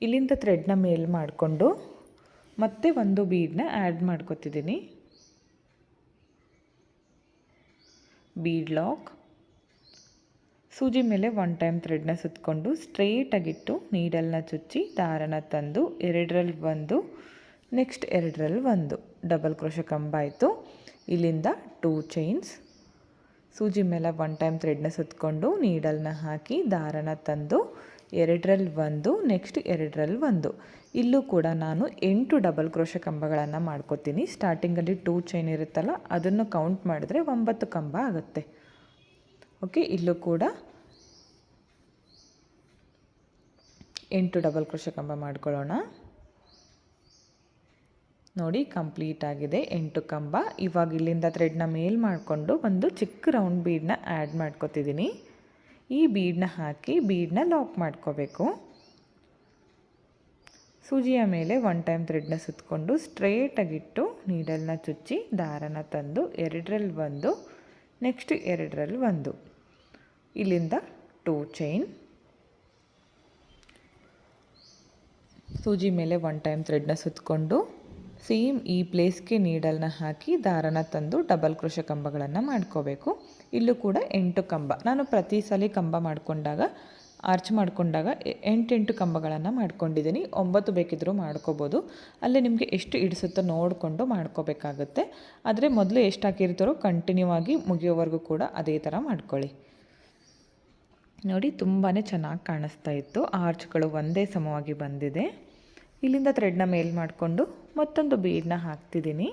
ಇಲ್ಲಿಂದ ಥ್ರೆಡ್ನ ಮೇಲ್ ಮಾಡಿಕೊಂಡು ಮತ್ತೆ ಒಂದು ಬೀಡನ್ನ ಆ್ಯಡ್ ಮಾಡ್ಕೊತಿದ್ದೀನಿ. ಬೀಡ್ ಲಾಕ್ ಸೂಜಿ ಮೇಲೆ ಒನ್ ಟೈಮ್ ಥ್ರೆಡ್ನ ಸುತ್ತಕೊಂಡು ಸ್ಟ್ರೇಟಾಗಿಟ್ಟು ನೀಡಲ್ನ ಚುಚ್ಚಿ ದಾರನ ತಂದು ಎರಡರಲ್ಲಿ ಒಂದು ನೆಕ್ಸ್ಟ್ ಎರಡರಲ್ಲಿ ಒಂದು. ಡಬಲ್ ಕ್ರೋಶ ಕಂಬ ಆಯಿತು. ಇಲ್ಲಿಂದ ಟೂ ಚೈನ್ಸ್ ಸೂಜಿ ಮೇಲೆ ಒನ್ ಟೈಮ್ ಥ್ರೆಡ್ನ ಸುತ್ತಕೊಂಡು ನೀಡಲ್ನ ಹಾಕಿ ದಾರನ ತಂದು ಎರಡರಲ್ಲಿ ಒಂದು ನೆಕ್ಸ್ಟ್ ಎರಡರಲ್ಲಿ ಒಂದು. ಇಲ್ಲೂ ಕೂಡ ನಾನು ಎಂಟು ಡಬಲ್ ಕ್ರೋಶ ಕಂಬಗಳನ್ನು ಮಾಡ್ಕೋತೀನಿ. ಸ್ಟಾರ್ಟಿಂಗಲ್ಲಿ ಟೂ ಚೈನ್ ಇರುತ್ತಲ್ಲ, ಅದನ್ನು ಕೌಂಟ್ ಮಾಡಿದ್ರೆ ಒಂಬತ್ತು ಕಂಬ ಆಗುತ್ತೆ. ಓಕೆ ಇಲ್ಲೂ ಕೂಡ ಎಂಟು ಡಬಲ್ ಕ್ರೋಶ ಕಂಬ ಮಾಡ್ಕೊಳ್ಳೋಣ. ನೋಡಿ ಕಂಪ್ಲೀಟ್ ಆಗಿದೆ. ಎಂಟು ಕಂಬ. ಇವಾಗ ಇಲ್ಲಿಂದ ಥ್ರೆಡ್ನ ಮೇಲ್ ಮಾಡಿಕೊಂಡು ಒಂದು ಚಿಕ್ಕ ರೌಂಡ್ ಬೀಡನ್ನ ಆ್ಯಡ್ ಮಾಡ್ಕೊತಿದ್ದೀನಿ ಈ ಬೀಡನ್ನ ಹಾಕಿ ಬೀಡನ್ನ ಲಾಕ್ ಮಾಡ್ಕೋಬೇಕು. ಸೂಜಿಯ ಮೇಲೆ ಒನ್ ಟೈಮ್ ಥ್ರೆಡ್ನ ಸುತ್ತಕೊಂಡು ಸ್ಟ್ರೇಟಾಗಿಟ್ಟು ನೀಡಲ್ನ ಚುಚ್ಚಿ ದಾರನ ತಂದು ಎರಡರಲ್ಲಿ ಒಂದು ನೆಕ್ಸ್ಟ್ ಎರಡರಲ್ಲಿ ಒಂದು. ಇಲ್ಲಿಂದ ಟೂ ಚೈನ್ ಸೂಜಿ ಮೇಲೆ ಒನ್ ಟೈಮ್ ಥ್ರೆಡ್ನ ಸುತ್ತಕೊಂಡು ಸೇಮ್ ಈ ಪ್ಲೇಸ್ಗೆ ನೀಡಲ್ನ ಹಾಕಿ ದಾರನ ತಂದು ಡಬಲ್ ಕೃಷ ಕಂಬಗಳನ್ನು ಮಾಡ್ಕೋಬೇಕು. ಇಲ್ಲೂ ಕೂಡ ಎಂಟು ಕಂಬ. ನಾನು ಪ್ರತಿ ಸಲ ಕಂಬ ಮಾಡಿಕೊಂಡಾಗ, ಆರ್ಚ್ ಮಾಡಿಕೊಂಡಾಗ ಎಂಟೆಂಟು ಕಂಬಗಳನ್ನು ಮಾಡ್ಕೊಂಡಿದ್ದೀನಿ. ಒಂಬತ್ತು ಬೇಕಿದ್ದರೂ ಮಾಡ್ಕೋಬೋದು. ಅಲ್ಲೇ ನಿಮಗೆ ಎಷ್ಟು ಇಡಿಸುತ್ತೋ ನೋಡಿಕೊಂಡು ಮಾಡ್ಕೋಬೇಕಾಗುತ್ತೆ. ಆದರೆ ಮೊದಲು ಎಷ್ಟು ಹಾಕಿರ್ತಾರೋ ಕಂಟಿನ್ಯೂ ಆಗಿ ಮುಗಿಯೋವರೆಗೂ ಕೂಡ ಅದೇ ಥರ ಮಾಡ್ಕೊಳ್ಳಿ. ನೋಡಿ ತುಂಬಾ ಚೆನ್ನಾಗಿ ಕಾಣಿಸ್ತಾ ಇತ್ತು. ಆರ್ಚ್ಗಳು ಒಂದೇ ಸಮವಾಗಿ ಬಂದಿದೆ. ಇಲ್ಲಿಂದ ಥ್ರೆಡ್ನ ಮೇಲ್ ಮಾಡಿಕೊಂಡು ಮತ್ತೊಂದು ಬೀಡನ್ನ ಹಾಕ್ತಿದ್ದೀನಿ.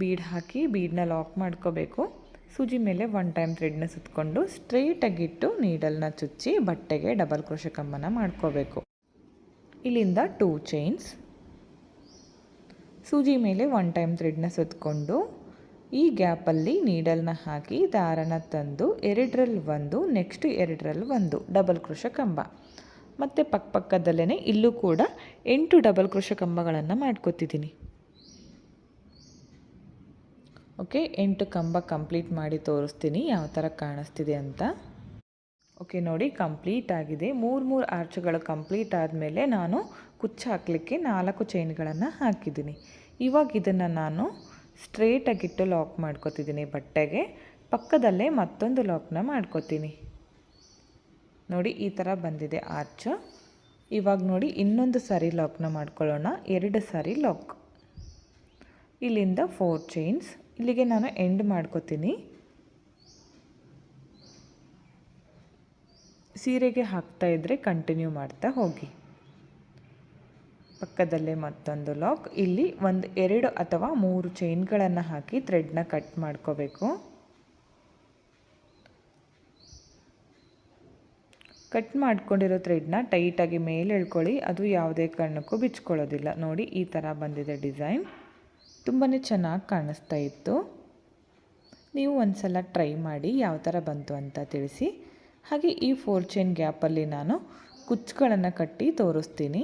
ಬೀಡ್ ಹಾಕಿ ಬೀಡನ್ನ ಲಾಕ್ ಮಾಡ್ಕೋಬೇಕು. ಸೂಜಿ ಮೇಲೆ ಒನ್ ಟೈಮ್ ಥ್ರೆಡ್ನ ಸುತ್ತಕೊಂಡು ಸ್ಟ್ರೈಟಾಗಿಟ್ಟು ನೀಡಲ್ನ ಚುಚ್ಚಿ ಬಟ್ಟೆಗೆ ಡಬಲ್ ಕ್ರೋಶ ಕಂಬನ ಮಾಡ್ಕೋಬೇಕು. ಇಲ್ಲಿಂದ ಟೂ ಚೈನ್ಸ್ ಸೂಜಿ ಮೇಲೆ ಒನ್ ಟೈಮ್ ಥ್ರೆಡ್ನ ಸುತ್ತಕೊಂಡು ಈ ಗ್ಯಾಪಲ್ಲಿ ನೀಡಲ್ನ ಹಾಕಿ ದಾರನ ತಂದು ಎರಡರಲ್ಲಿ ಒಂದು ನೆಕ್ಸ್ಟ್ ಎರಡರಲ್ಲಿ ಒಂದು ಡಬಲ್ ಕ್ರೋಶ ಕಂಬ. ಮತ್ತು ಪಕ್ಕಪಕ್ಕದಲ್ಲೇ ಇಲ್ಲೂ ಕೂಡ ಎಂಟು ಡಬಲ್ ಕ್ರೋಶ ಕಂಬಗಳನ್ನು ಮಾಡ್ಕೊತಿದ್ದೀನಿ. ಓಕೆ ಎಂಟು ಕಂಬ ಕಂಪ್ಲೀಟ್ ಮಾಡಿ ತೋರಿಸ್ತೀನಿ, ಯಾವ ಥರ ಕಾಣಿಸ್ತಿದೆ ಅಂತ. ಓಕೆ ನೋಡಿ ಕಂಪ್ಲೀಟ್ ಆಗಿದೆ. ಮೂರು ಮೂರು ಆರ್ಚ್ಗಳು ಕಂಪ್ಲೀಟ್ ಆದಮೇಲೆ ನಾನು ಕುಚ್ಚು ಹಾಕಲಿಕ್ಕೆ ನಾಲ್ಕು ಚೈನ್ಗಳನ್ನು ಹಾಕಿದ್ದೀನಿ. ಇವಾಗ ಇದನ್ನು ನಾನು ಸ್ಟ್ರೇಟಾಗಿಟ್ಟು ಲಾಕ್ ಮಾಡ್ಕೋತಿದ್ದೀನಿ ಬಟ್ಟೆಗೆ. ಪಕ್ಕದಲ್ಲೇ ಮತ್ತೊಂದು ಲಾಕ್ನ ಮಾಡ್ಕೊತೀನಿ. ನೋಡಿ ಈ ಥರ ಬಂದಿದೆ ಆರ್ಚು ಇವಾಗ ನೋಡಿ ಇನ್ನೊಂದು ಸಾರಿ ಲಾಕ್ನ ಮಾಡ್ಕೊಳ್ಳೋಣ. ಎರಡು ಸಾರಿ ಲಾಕ್ ಇಲ್ಲಿಂದ ಫೋರ್ ಚೈನ್ಸ್ ಇಲ್ಲಿಗೆ ನಾನು ಎಂಡ್ ಮಾಡ್ಕೋತೀನಿ. ಸೀರೆಗೆ ಹಾಕ್ತಾ ಇದ್ದರೆ ಕಂಟಿನ್ಯೂ ಮಾಡ್ತಾ ಹೋಗಿ. ಪಕ್ಕದಲ್ಲೇ ಮತ್ತೊಂದು ಲಾಕ್ ಇಲ್ಲಿ ಒಂದು ಎರಡು ಅಥವಾ ಮೂರು ಚೈನ್ಗಳನ್ನು ಹಾಕಿ ಥ್ರೆಡ್ನ ಕಟ್ ಮಾಡ್ಕೋಬೇಕು. ಕಟ್ ಮಾಡ್ಕೊಂಡಿರೋ ಥ್ರೆಡ್ನ ಟೈಟಾಗಿ ಮೇಲೆ ಎಳ್ಕೊಳ್ಳಿ. ಅದು ಯಾವುದೇ ಕಾರಣಕ್ಕೂ ಬಿಚ್ಕೊಳ್ಳೋದಿಲ್ಲ. ನೋಡಿ, ಈ ಥರ ಬಂದಿದೆ ಡಿಸೈನ್. ತುಂಬಾ ಚೆನ್ನಾಗಿ ಕಾಣಿಸ್ತಾ ಇತ್ತು. ನೀವು ಒಂದು ಸಲ ಟ್ರೈ ಮಾಡಿ ಯಾವ ಥರ ಬಂತು ಅಂತ ತಿಳಿಸಿ. ಹಾಗೆ ಈ ಫೋರ್ ಚೈನ್ ಗ್ಯಾಪಲ್ಲಿ ನಾನು ಕುಚ್ಚುಗಳನ್ನು ಕಟ್ಟಿ ತೋರಿಸ್ತೀನಿ.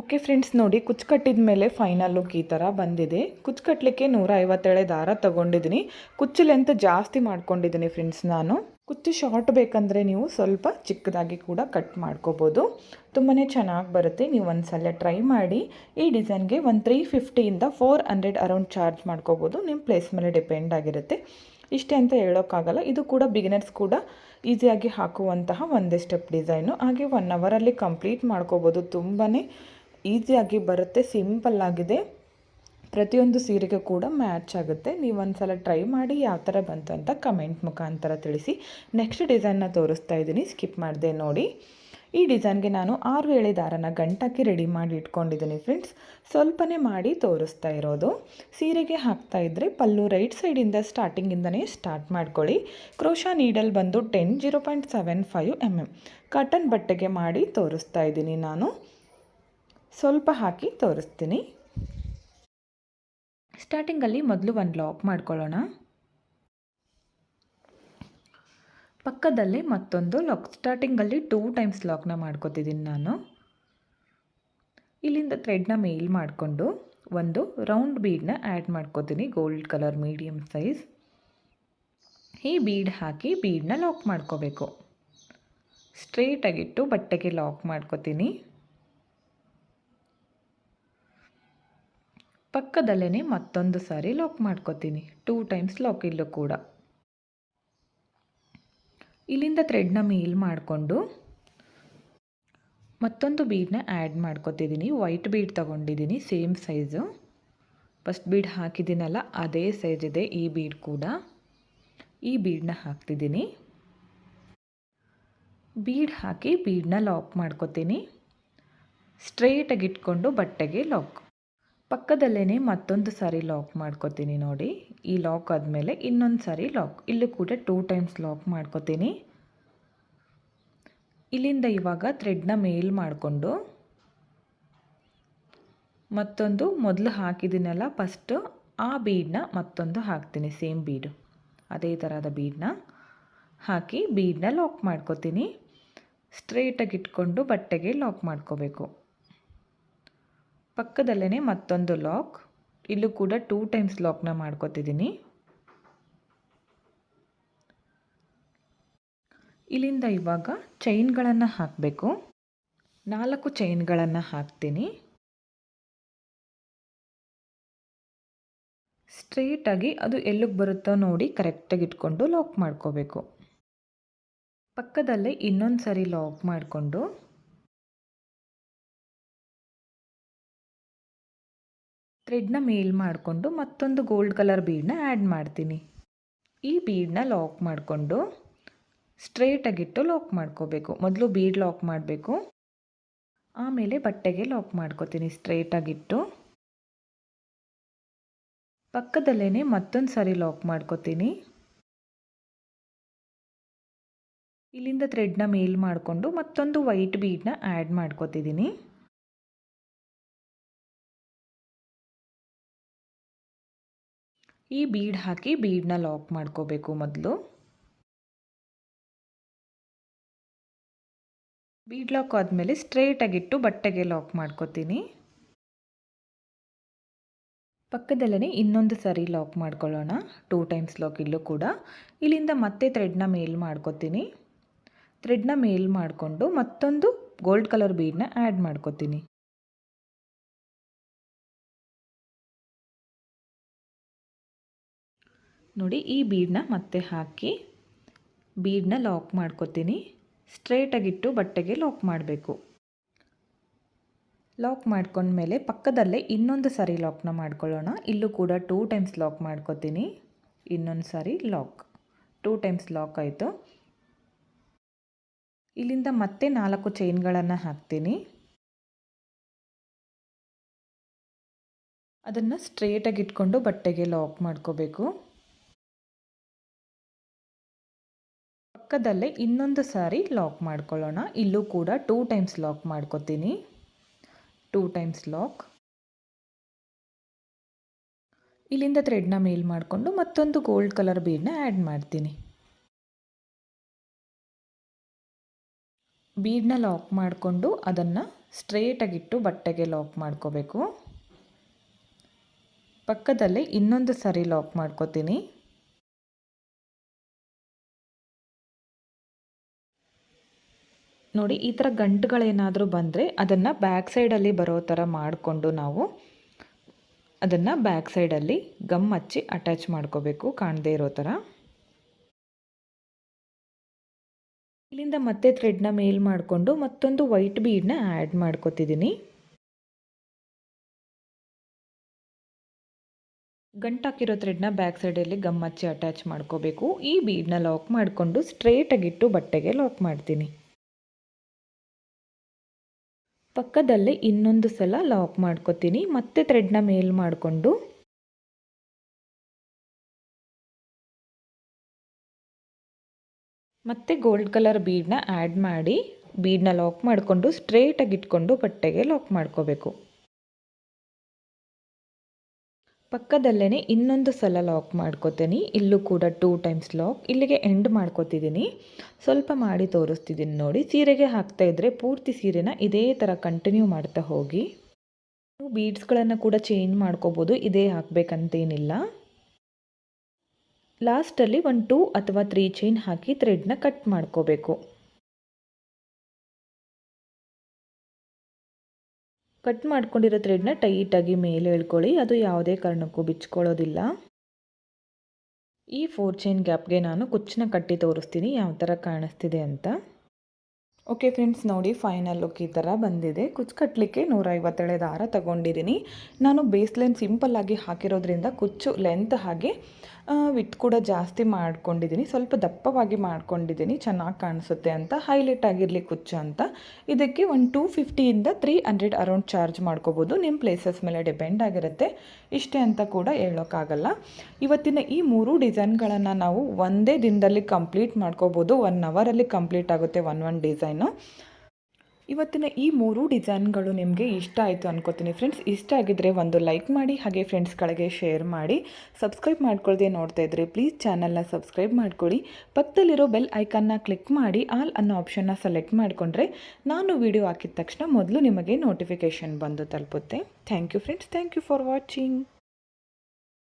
ಓಕೆ ಫ್ರೆಂಡ್ಸ್ ನೋಡಿ ಕುಚ್ಚು ಕಟ್ಟಿದ ಮೇಲೆ ಫೈನಲ್ ಲುಕ್ ಈ ಥರ ಬಂದಿದೆ. ಕುಚ್ಚು ಕಟ್ಟಲಿಕ್ಕೆ ನೂರ ಐವತ್ತೇಳೆ ದಾರ ತೊಗೊಂಡಿದ್ದೀನಿ. ಕುಚ್ಚು ಲೆಂತ್ ಜಾಸ್ತಿ ಮಾಡ್ಕೊಂಡಿದ್ದೀನಿ ಫ್ರೆಂಡ್ಸ್ ನಾನು. ಕುಚ್ಚು ಶಾರ್ಟ್ ಬೇಕಂದರೆ ನೀವು ಸ್ವಲ್ಪ ಚಿಕ್ಕದಾಗಿ ಕೂಡ ಕಟ್ ಮಾಡ್ಕೋಬೋದು. ತುಂಬಾ ಚೆನ್ನಾಗಿ ಬರುತ್ತೆ. ನೀವು ಒಂದು ಸಲ ಟ್ರೈ ಮಾಡಿ, ಈ ಡಿಸೈನ್ಗೆ ಒಂದು ತ್ರೀ ಫಿಫ್ಟಿಯಿಂದ ಫೋರ್ ಹಂಡ್ರೆಡ್ ಅರೌಂಡ್ ಚಾರ್ಜ್ ಮಾಡ್ಕೋಬೋದು. ನಿಮ್ಮ ಪ್ಲೇಸ್ ಮೇಲೆ ಡಿಪೆಂಡ್ ಆಗಿರುತ್ತೆ. ಇಷ್ಟೇ ಅಂತ ಹೇಳೋಕ್ಕಾಗಲ್ಲ. ಇದು ಕೂಡ ಬಿಗಿನರ್ಸ್ ಕೂಡ ಈಸಿಯಾಗಿ ಹಾಕುವಂತಹ ಒಂದೇ ಸ್ಟೆಪ್ ಡಿಸೈನು ಹಾಗೆ ಒನ್ ಅವರಲ್ಲಿ ಕಂಪ್ಲೀಟ್ ಮಾಡ್ಕೋಬೋದು. ತುಂಬಾ ಈಸಿಯಾಗಿ ಬರುತ್ತೆ ಸಿಂಪಲ್ ಆಗಿದೆ. ಪ್ರತಿಯೊಂದು ಸೀರೆಗೆ ಕೂಡ ಮ್ಯಾಚ್ ಆಗುತ್ತೆ. ನೀವು ಒಂದು ಸಲ ಟ್ರೈ ಮಾಡಿ ಯಾವ ಥರ ಬಂತು ಅಂತ ಕಮೆಂಟ್ ಮುಖಾಂತರ ತಿಳಿಸಿ. ನೆಕ್ಸ್ಟ್ ಡಿಸೈನ್ನ ತೋರಿಸ್ತಾ ಇದ್ದೀನಿ. ಸ್ಕಿಪ್ ಮಾಡಿದೆ ನೋಡಿ. ಈ ಡಿಸೈನ್ಗೆ ನಾನು ಆರು ಎಳೆ ದಾರನ ಗಂಟಕ್ಕೆ ರೆಡಿ ಮಾಡಿ ಇಟ್ಕೊಂಡಿದ್ದೀನಿ ಫ್ರೆಂಡ್ಸ್. ಸ್ವಲ್ಪನೇ ಮಾಡಿ ತೋರಿಸ್ತಾ ಇರೋದು. ಸೀರೆಗೆ ಹಾಕ್ತಾ ಇದ್ದರೆ ಪಲ್ಲು ರೈಟ್ ಸೈಡಿಂದ ಸ್ಟಾರ್ಟಿಂಗಿಂದನೇ ಸ್ಟಾರ್ಟ್ ಮಾಡ್ಕೊಳ್ಳಿ. ಕ್ರೋಶಾ ನೀಡಲ್ ಬಂದು ten zero point seven five M M cotton ಬಟ್ಟೆಗೆ ಮಾಡಿ ತೋರಿಸ್ತಾ ಇದ್ದೀನಿ ನಾನು. ಸ್ವಲ್ಪ ಹಾಕಿ ತೋರಿಸ್ತೀನಿ. ಸ್ಟಾರ್ಟಿಂಗಲ್ಲಿ ಮೊದಲು ಒಂದು ಲಾಕ್ ಮಾಡ್ಕೊಳ್ಳೋಣ. ಪಕ್ಕದಲ್ಲೇ ಮತ್ತೊಂದು ಲಾಕ್ ಸ್ಟಾರ್ಟಿಂಗಲ್ಲಿ ಟೂ ಟೈಮ್ಸ್ ಲಾಕ್ನ ಮಾಡ್ಕೋತಿದ್ದೀನಿ ನಾನು. ಇಲ್ಲಿಂದ ಥ್ರೆಡ್ನ ಮೇಲ್ ಮಾಡಿಕೊಂಡು ಒಂದು ರೌಂಡ್ ಬೀಡನ್ನ ಆ್ಯಡ್ ಮಾಡ್ಕೋತೀನಿ ಗೋಲ್ಡ್ ಕಲರ್ ಮೀಡಿಯಮ್ ಸೈಜ್ ಈ ಬೀಡ್ ಹಾಕಿ ಬೀಡನ್ನ ಲಾಕ್ ಮಾಡ್ಕೋಬೇಕು. ಸ್ಟ್ರೇಟಾಗಿಟ್ಟು ಬಟ್ಟೆಗೆ ಲಾಕ್ ಮಾಡ್ಕೋತೀನಿ. ಪಕ್ಕದಲ್ಲೇ ಮತ್ತೊಂದು ಸಾರಿ ಲಾಕ್ ಮಾಡ್ಕೋತೀನಿ. ಟೂ ಟೈಮ್ಸ್ ಲಾಕ್ ಇಲ್ಲೂ ಕೂಡ. ಇಲ್ಲಿಂದ ಥ್ರೆಡ್ನ ಮೇಲ್ ಮಾಡಿಕೊಂಡು ಮತ್ತೊಂದು ಬೀಡನ್ನ ಆ್ಯಡ್ ಮಾಡ್ಕೋತಿದ್ದೀನಿ ವೈಟ್ ಬೀಡ್ ತೊಗೊಂಡಿದ್ದೀನಿ ಸೇಮ್ ಸೈಜು ಫಸ್ಟ್ ಬೀಡ್ ಹಾಕಿದ್ದೀನಲ್ಲ ಅದೇ ಸೈಜ್ ಇದೆ ಈ ಬೀಡ್ ಕೂಡ. ಈ ಬೀಡನ್ನ ಹಾಕ್ತಿದ್ದೀನಿ ಬೀಡ್ ಹಾಕಿ ಬೀಡನ್ನ ಲಾಕ್ ಮಾಡ್ಕೊತೀನಿ. ಸ್ಟ್ರೇಟಾಗಿ ಇಟ್ಕೊಂಡು ಬಟ್ಟೆಗೆ ಲಾಕ್ ಪಕ್ಕದಲ್ಲೇ ಮತ್ತೊಂದು ಸಾರಿ ಲಾಕ್ ಮಾಡ್ಕೋತೀನಿ ನೋಡಿ. ಈ ಲಾಕ್ ಆದಮೇಲೆ ಇನ್ನೊಂದು ಸಾರಿ ಲಾಕ್. ಇಲ್ಲೂ ಕೂಡ ಟೂ ಟೈಮ್ಸ್ ಲಾಕ್ ಮಾಡ್ಕೋತೀನಿ. ಇಲ್ಲಿಂದ ಇವಾಗ ಥ್ರೆಡ್ನ ಮೇಲ್ ಮಾಡಿಕೊಂಡು ಮತ್ತೊಂದು ಮೊದಲು ಹಾಕಿದ್ದೀನಲ್ಲ, ಫಸ್ಟು ಆ ಬೀಡನ್ನ ಮತ್ತೊಂದು ಹಾಕ್ತೀನಿ, ಸೇಮ್ ಬೀಡು. ಅದೇ ಥರದ ಬೀಡನ್ನ ಹಾಕಿ ಬೀಡನ್ನ ಲಾಕ್ ಮಾಡ್ಕೋತೀನಿ. ಸ್ಟ್ರೇಟಾಗಿ ಇಟ್ಕೊಂಡು ಬಟ್ಟೆಗೆ ಲಾಕ್ ಮಾಡ್ಕೋಬೇಕು. ಪಕ್ಕದಲ್ಲೇ ಮತ್ತೊಂದು ಲಾಕ್ ಇಲ್ಲೂ ಕೂಡ ಟೂ ಟೈಮ್ಸ್ ಲಾಕ್ನ ಮಾಡ್ಕೋತಿದ್ದೀನಿ ಇಲ್ಲಿಂದ ಇವಾಗ ಚೈನ್ಗಳನ್ನು ಹಾಕಬೇಕು. ನಾಲ್ಕು ಚೈನ್ಗಳನ್ನು ಹಾಕ್ತೀನಿ. ಸ್ಟ್ರೇಟಾಗಿ ಅದು ಎಲ್ಲಿಗೆ ಬರುತ್ತೋ ನೋಡಿ ಕರೆಕ್ಟಾಗಿ ಇಟ್ಕೊಂಡು ಲಾಕ್ ಮಾಡ್ಕೋಬೇಕು. ಪಕ್ಕದಲ್ಲೇ ಇನ್ನೊಂದು ಸರಿ ಲಾಕ್ ಮಾಡಿಕೊಂಡು ಥ್ರೆಡ್ನ ಮೇಲ್ ಮಾಡಿಕೊಂಡು ಮತ್ತೊಂದು ಗೋಲ್ಡ್ ಕಲರ್ ಬೀಡನ್ನ ಆ್ಯಡ್ ಮಾಡ್ತೀನಿ. ಈ ಬೀಡನ್ನ ಲಾಕ್ ಮಾಡಿಕೊಂಡು ಸ್ಟ್ರೇಟಾಗಿಟ್ಟು ಲಾಕ್ ಮಾಡ್ಕೋಬೇಕು. ಮೊದಲು ಬೀಡ್ ಲಾಕ್ ಮಾಡಬೇಕು. ಆಮೇಲೆ ಬಟ್ಟೆಗೆ ಲಾಕ್ ಮಾಡ್ಕೋತೀನಿ ಸ್ಟ್ರೇಟಾಗಿಟ್ಟು ಪಕ್ಕದಲ್ಲೇ ಮತ್ತೊಂದು ಸಾರಿ ಲಾಕ್ ಮಾಡ್ಕೋತೀನಿ. ಇಲ್ಲಿಂದ ಥ್ರೆಡ್ನ ಮೇಲ್ ಮಾಡಿಕೊಂಡು ಮತ್ತೊಂದು ವೈಟ್ ಬೀಡನ್ನ ಆ್ಯಡ್ ಮಾಡ್ಕೋತಿದ್ದೀನಿ. ಈ ಬೀಡ್ ಹಾಕಿ ಬೀಡನ್ನ ಲಾಕ್ ಮಾಡ್ಕೋಬೇಕು ಮೊದಲು. ಬೀಡ್ ಲಾಕ್ ಆದಮೇಲೆ ಸ್ಟ್ರೇಟಾಗಿಟ್ಟು ಬಟ್ಟೆಗೆ ಲಾಕ್ ಮಾಡ್ಕೋತೀನಿ. ಪಕ್ಕದಲ್ಲೇ ಇನ್ನೊಂದು ಸರಿ ಲಾಕ್ ಮಾಡ್ಕೊಳ್ಳೋಣ. ಟೂ ಟೈಮ್ಸ್ ಲಾಕ್ ಇಲ್ಲೂ ಕೂಡ. ಇಲ್ಲಿಂದ ಮತ್ತೆ ಥ್ರೆಡ್ನ ಮೇಲ್ ಮಾಡ್ಕೋತೀನಿ. ಥ್ರೆಡ್ನ ಮೇಲ್ ಮಾಡಿಕೊಂಡು ಮತ್ತೊಂದು ಗೋಲ್ಡ್ ಕಲರ್ ಬೀಡನ್ನ ಆ್ಯಡ್ ಮಾಡ್ಕೋತೀನಿ. ನೋಡಿ, ಈ ಬೀಡನ್ನ ಮತ್ತೆ ಹಾಕಿ ಬೀಡನ್ನ ಲಾಕ್ ಮಾಡ್ಕೋತೀನಿ. ಸ್ಟ್ರೇಟಾಗಿಟ್ಟು ಬಟ್ಟೆಗೆ ಲಾಕ್ ಮಾಡಬೇಕು. ಲಾಕ್ ಮಾಡ್ಕೊಂಡ್ಮೇಲೆ ಪಕ್ಕದಲ್ಲೇ ಇನ್ನೊಂದು ಸಾರಿ ಲಾಕ್ನ ಮಾಡ್ಕೊಳ್ಳೋಣ. ಇಲ್ಲೂ ಕೂಡ ಟೂ ಟೈಮ್ಸ್ ಲಾಕ್ ಮಾಡ್ಕೋತೀನಿ. ಇನ್ನೊಂದು ಸಾರಿ ಲಾಕ್ ಟೂ ಟೈಮ್ಸ್ ಲಾಕ್ ಆಯಿತು. ಇಲ್ಲಿಂದ ಮತ್ತೆ ನಾಲ್ಕು ಚೈನ್ಗಳನ್ನು ಹಾಕ್ತೀನಿ. ಅದನ್ನು ಸ್ಟ್ರೇಟಾಗಿ ಇಟ್ಕೊಂಡು ಬಟ್ಟೆಗೆ ಲಾಕ್ ಮಾಡ್ಕೋಬೇಕು. ಪಕ್ಕದಲ್ಲೇ ಇನ್ನೊಂದು ಸಾರಿ ಲಾಕ್ ಮಾಡ್ಕೊಳ್ಳೋಣ. ಇಲ್ಲೂ ಕೂಡ ಟೂ ಟೈಮ್ಸ್ ಲಾಕ್ ಮಾಡ್ಕೋತೀನಿ. Two times lock. ಇಲ್ಲಿಂದ ಥ್ರೆಡ್ನ ಮೇಲ್ ಮಾಡಿಕೊಂಡು ಮತ್ತೊಂದು ಗೋಲ್ಡ್ ಕಲರ್ ಬೀಡನ್ನ ಆ್ಯಡ್ ಮಾಡ್ತೀನಿ. ಬೀಡನ್ನ ಲಾಕ್ ಮಾಡಿಕೊಂಡು ಅದನ್ನು ಸ್ಟ್ರೇಟಾಗಿಟ್ಟು ಬಟ್ಟೆಗೆ ಲಾಕ್ ಮಾಡ್ಕೋಬೇಕು. ಪಕ್ಕದಲ್ಲೇ ಇನ್ನೊಂದು ಸಾರಿ ಲಾಕ್ ಮಾಡ್ಕೋತೀನಿ. ನೋಡಿ, ಈ ಥರ ಗಂಟುಗಳೇನಾದರೂ ಬಂದರೆ ಅದನ್ನು ಬ್ಯಾಕ್ ಸೈಡಲ್ಲಿ ಬರೋ ಥರ ಮಾಡಿಕೊಂಡು ನಾವು ಅದನ್ನು ಬ್ಯಾಕ್ ಸೈಡಲ್ಲಿ ಗಮ್ ಹಚ್ಚಿ ಅಟ್ಯಾಚ್ ಮಾಡ್ಕೋಬೇಕು, ಕಾಣದೇ ಇರೋ ಥರ ಇಲ್ಲಿಂದ ಮತ್ತೆ ಥ್ರೆಡ್ನ ಮೇಲ್ ಮಾಡಿಕೊಂಡು ಮತ್ತೊಂದು ವೈಟ್ ಬೀಡನ್ನ ಆ್ಯಡ್ ಮಾಡ್ಕೋತಿದ್ದೀನಿ ಗಂಟಾಕಿರೋ ಥ್ರೆಡ್ನ ಬ್ಯಾಕ್ ಸೈಡಲ್ಲಿ ಗಮ್ ಹಚ್ಚಿ ಅಟ್ಯಾಚ್ ಮಾಡ್ಕೋಬೇಕು. ಈ ಬೀಡನ್ನ ಲಾಕ್ ಮಾಡಿಕೊಂಡು ಸ್ಟ್ರೇಟಾಗಿಟ್ಟು ಬಟ್ಟೆಗೆ ಲಾಕ್ ಮಾಡ್ತೀನಿ. ಪಕ್ಕದಲ್ಲಿ ಇನ್ನೊಂದು ಸಲ ಲಾಕ್ ಮಾಡ್ಕೊತೀನಿ. ಮತ್ತೆ ಥ್ರೆಡ್ನ ಮೇಲ್ ಮಾಡಿಕೊಂಡು. ಮತ್ತೆ ಗೋಲ್ಡ್ ಕಲರ್ ಬೀಡನ್ನ ಆ್ಯಡ್ ಮಾಡಿ. ಬೀಡನ್ನ ಲಾಕ್ ಮಾಡಿಕೊಂಡು ಸ್ಟ್ರೇಟಾಗಿ ಇಟ್ಕೊಂಡು ಬಟ್ಟೆಗೆ ಲಾಕ್ ಮಾಡ್ಕೋಬೇಕು. ಪಕ್ಕದಲ್ಲೇ ಇನ್ನೊಂದು ಸಲ ಲಾಕ್ ಮಾಡ್ಕೋತೀನಿ. ಇಲ್ಲೂ ಕೂಡ ಟೂ ಟೈಮ್ಸ್ ಲಾಕ್ ಇಲ್ಲಿಗೆ ಎಂಡ್ ಮಾಡ್ಕೋತಿದ್ದೀನಿ ಸ್ವಲ್ಪ ಮಾಡಿ ತೋರಿಸ್ತಿದ್ದೀನಿ ನೋಡಿ. ಸೀರೆಗೆ ಹಾಕ್ತಾ ಇದ್ದರೆ ಪೂರ್ತಿ ಸೀರೆನ ಇದೇ ಥರ ಕಂಟಿನ್ಯೂ ಮಾಡ್ತಾ ಹೋಗಿ. ಬೀಡ್ಸ್ಗಳನ್ನು ಕೂಡ ಚೇಂಜ್ ಮಾಡ್ಕೋಬೋದು. ಇದೇ ಹಾಕಬೇಕಂತೇನಿಲ್ಲ. ಲಾಸ್ಟಲ್ಲಿ ಒಂದು ಟೂ ಅಥವಾ ತ್ರೀ ಚೈನ್ ಹಾಕಿ ಥ್ರೆಡ್ನ ಕಟ್ ಮಾಡ್ಕೋಬೇಕು. ಕಟ್ ಮಾಡ್ಕೊಂಡಿರೋ ಥ್ರೆಡ್ನ ಟೈಟಾಗಿ ಮೇಲೆ ಎಳ್ಕೊಳ್ಳಿ. ಅದು ಯಾವುದೇ ಕಾರಣಕ್ಕೂ ಬಿಚ್ಕೊಳ್ಳೋದಿಲ್ಲ. ಈ ಫೋರ್ ಚೈನ್ ಗ್ಯಾಪ್ಗೆ ನಾನು ಕುಚ್ಚನ್ನ ಕಟ್ಟಿ ತೋರಿಸ್ತೀನಿ. ಯಾವ ಥರ ಕಾಣಿಸ್ತಿದೆ ಅಂತ. ಓಕೆ ಫ್ರೆಂಡ್ಸ್ ನೋಡಿ ಫೈನಲ್ ಲುಕ್ ಈ ಥರ ಬಂದಿದೆ. ಕುಚ್ಚು ಕಟ್ಟಲಿಕ್ಕೆ ನೂರೈವತ್ತೇಳೆ ದಾರ ತಗೊಂಡಿದ್ದೀನಿ. ನಾನು ಬೇಸ್ ಲೈನ್ ಸಿಂಪಲ್ಲಾಗಿ ಹಾಕಿರೋದ್ರಿಂದ ಕುಚ್ಚು ಲೆಂತ್ ಹಾಗೆ ವಿತ್ ಕೂಡ ಜಾಸ್ತಿ ಮಾಡ್ಕೊಂಡಿದ್ದೀನಿ. ಸ್ವಲ್ಪ ದಪ್ಪವಾಗಿ ಮಾಡ್ಕೊಂಡಿದ್ದೀನಿ. ಚೆನ್ನಾಗಿ ಕಾಣಿಸುತ್ತೆ ಅಂತ. ಹೈಲೈಟ್ ಆಗಿರಲಿ ಕುಚ್ಚು ಅಂತ. ಇದಕ್ಕೆ ಒಂದು ಟೂ ಫಿಫ್ಟಿಯಿಂದ ತ್ರೀ ಹಂಡ್ರೆಡ್ ಅರೌಂಡ್ ಚಾರ್ಜ್ ಮಾಡ್ಕೋಬೋದು. ನಿಮ್ಮ ಪ್ಲೇಸಸ್ ಮೇಲೆ ಡಿಪೆಂಡ್ ಆಗಿರುತ್ತೆ. ಇಷ್ಟೇ ಅಂತ ಕೂಡ ಹೇಳೋಕ್ಕಾಗಲ್ಲ. ಇವತ್ತಿನ ಈ ಮೂರು ಡಿಸೈನ್ಗಳನ್ನು ನಾವು ಒಂದೇ ದಿನದಲ್ಲಿ ಕಂಪ್ಲೀಟ್ ಮಾಡ್ಕೋಬೋದು. ಒನ್ ಅವರಲ್ಲಿ ಕಂಪ್ಲೀಟ್ ಆಗುತ್ತೆ. ಒನ್ ಒನ್ ಡಿಸೈನು ಇವತ್ತಿನ ಈ ಮೂರು ಡಿಸೈನ್ಗಳು ನಿಮಗೆ ಇಷ್ಟ ಆಯಿತು ಅನ್ಕೋತೀನಿ. ಫ್ರೆಂಡ್ಸ್, ಇಷ್ಟ ಆಗಿದ್ದರೆ ಒಂದು ಲೈಕ್ ಮಾಡಿ, ಹಾಗೆ ಫ್ರೆಂಡ್ಸ್ಗಳಿಗೆ ಶೇರ್ ಮಾಡಿ. ಸಬ್ಸ್ಕ್ರೈಬ್ ಮಾಡ್ಕೊಳ್ದೆ ನೋಡ್ತಾ ಇದ್ದರೆ ಪ್ಲೀಸ್ ಚಾನಲ್ನ ಸಬ್ಸ್ಕ್ರೈಬ್ ಮಾಡ್ಕೊಳ್ಳಿ. ಪಕ್ಕದಲ್ಲಿರೋ ಬೆಲ್ ಐಕನ್ನ ಕ್ಲಿಕ್ ಮಾಡಿ, ಆಲ್ ಅನ್ನೋ ಆಪ್ಷನ್ನ ಸೆಲೆಕ್ಟ್ ಮಾಡಿಕೊಂಡ್ರೆ ನಾನು ವಿಡಿಯೋ ಹಾಕಿದ ತಕ್ಷಣ ಮೊದಲು ನಿಮಗೆ ನೋಟಿಫಿಕೇಷನ್ ಬಂದು ತಲುಪುತ್ತೆ. Thank you friends, thank you for watching.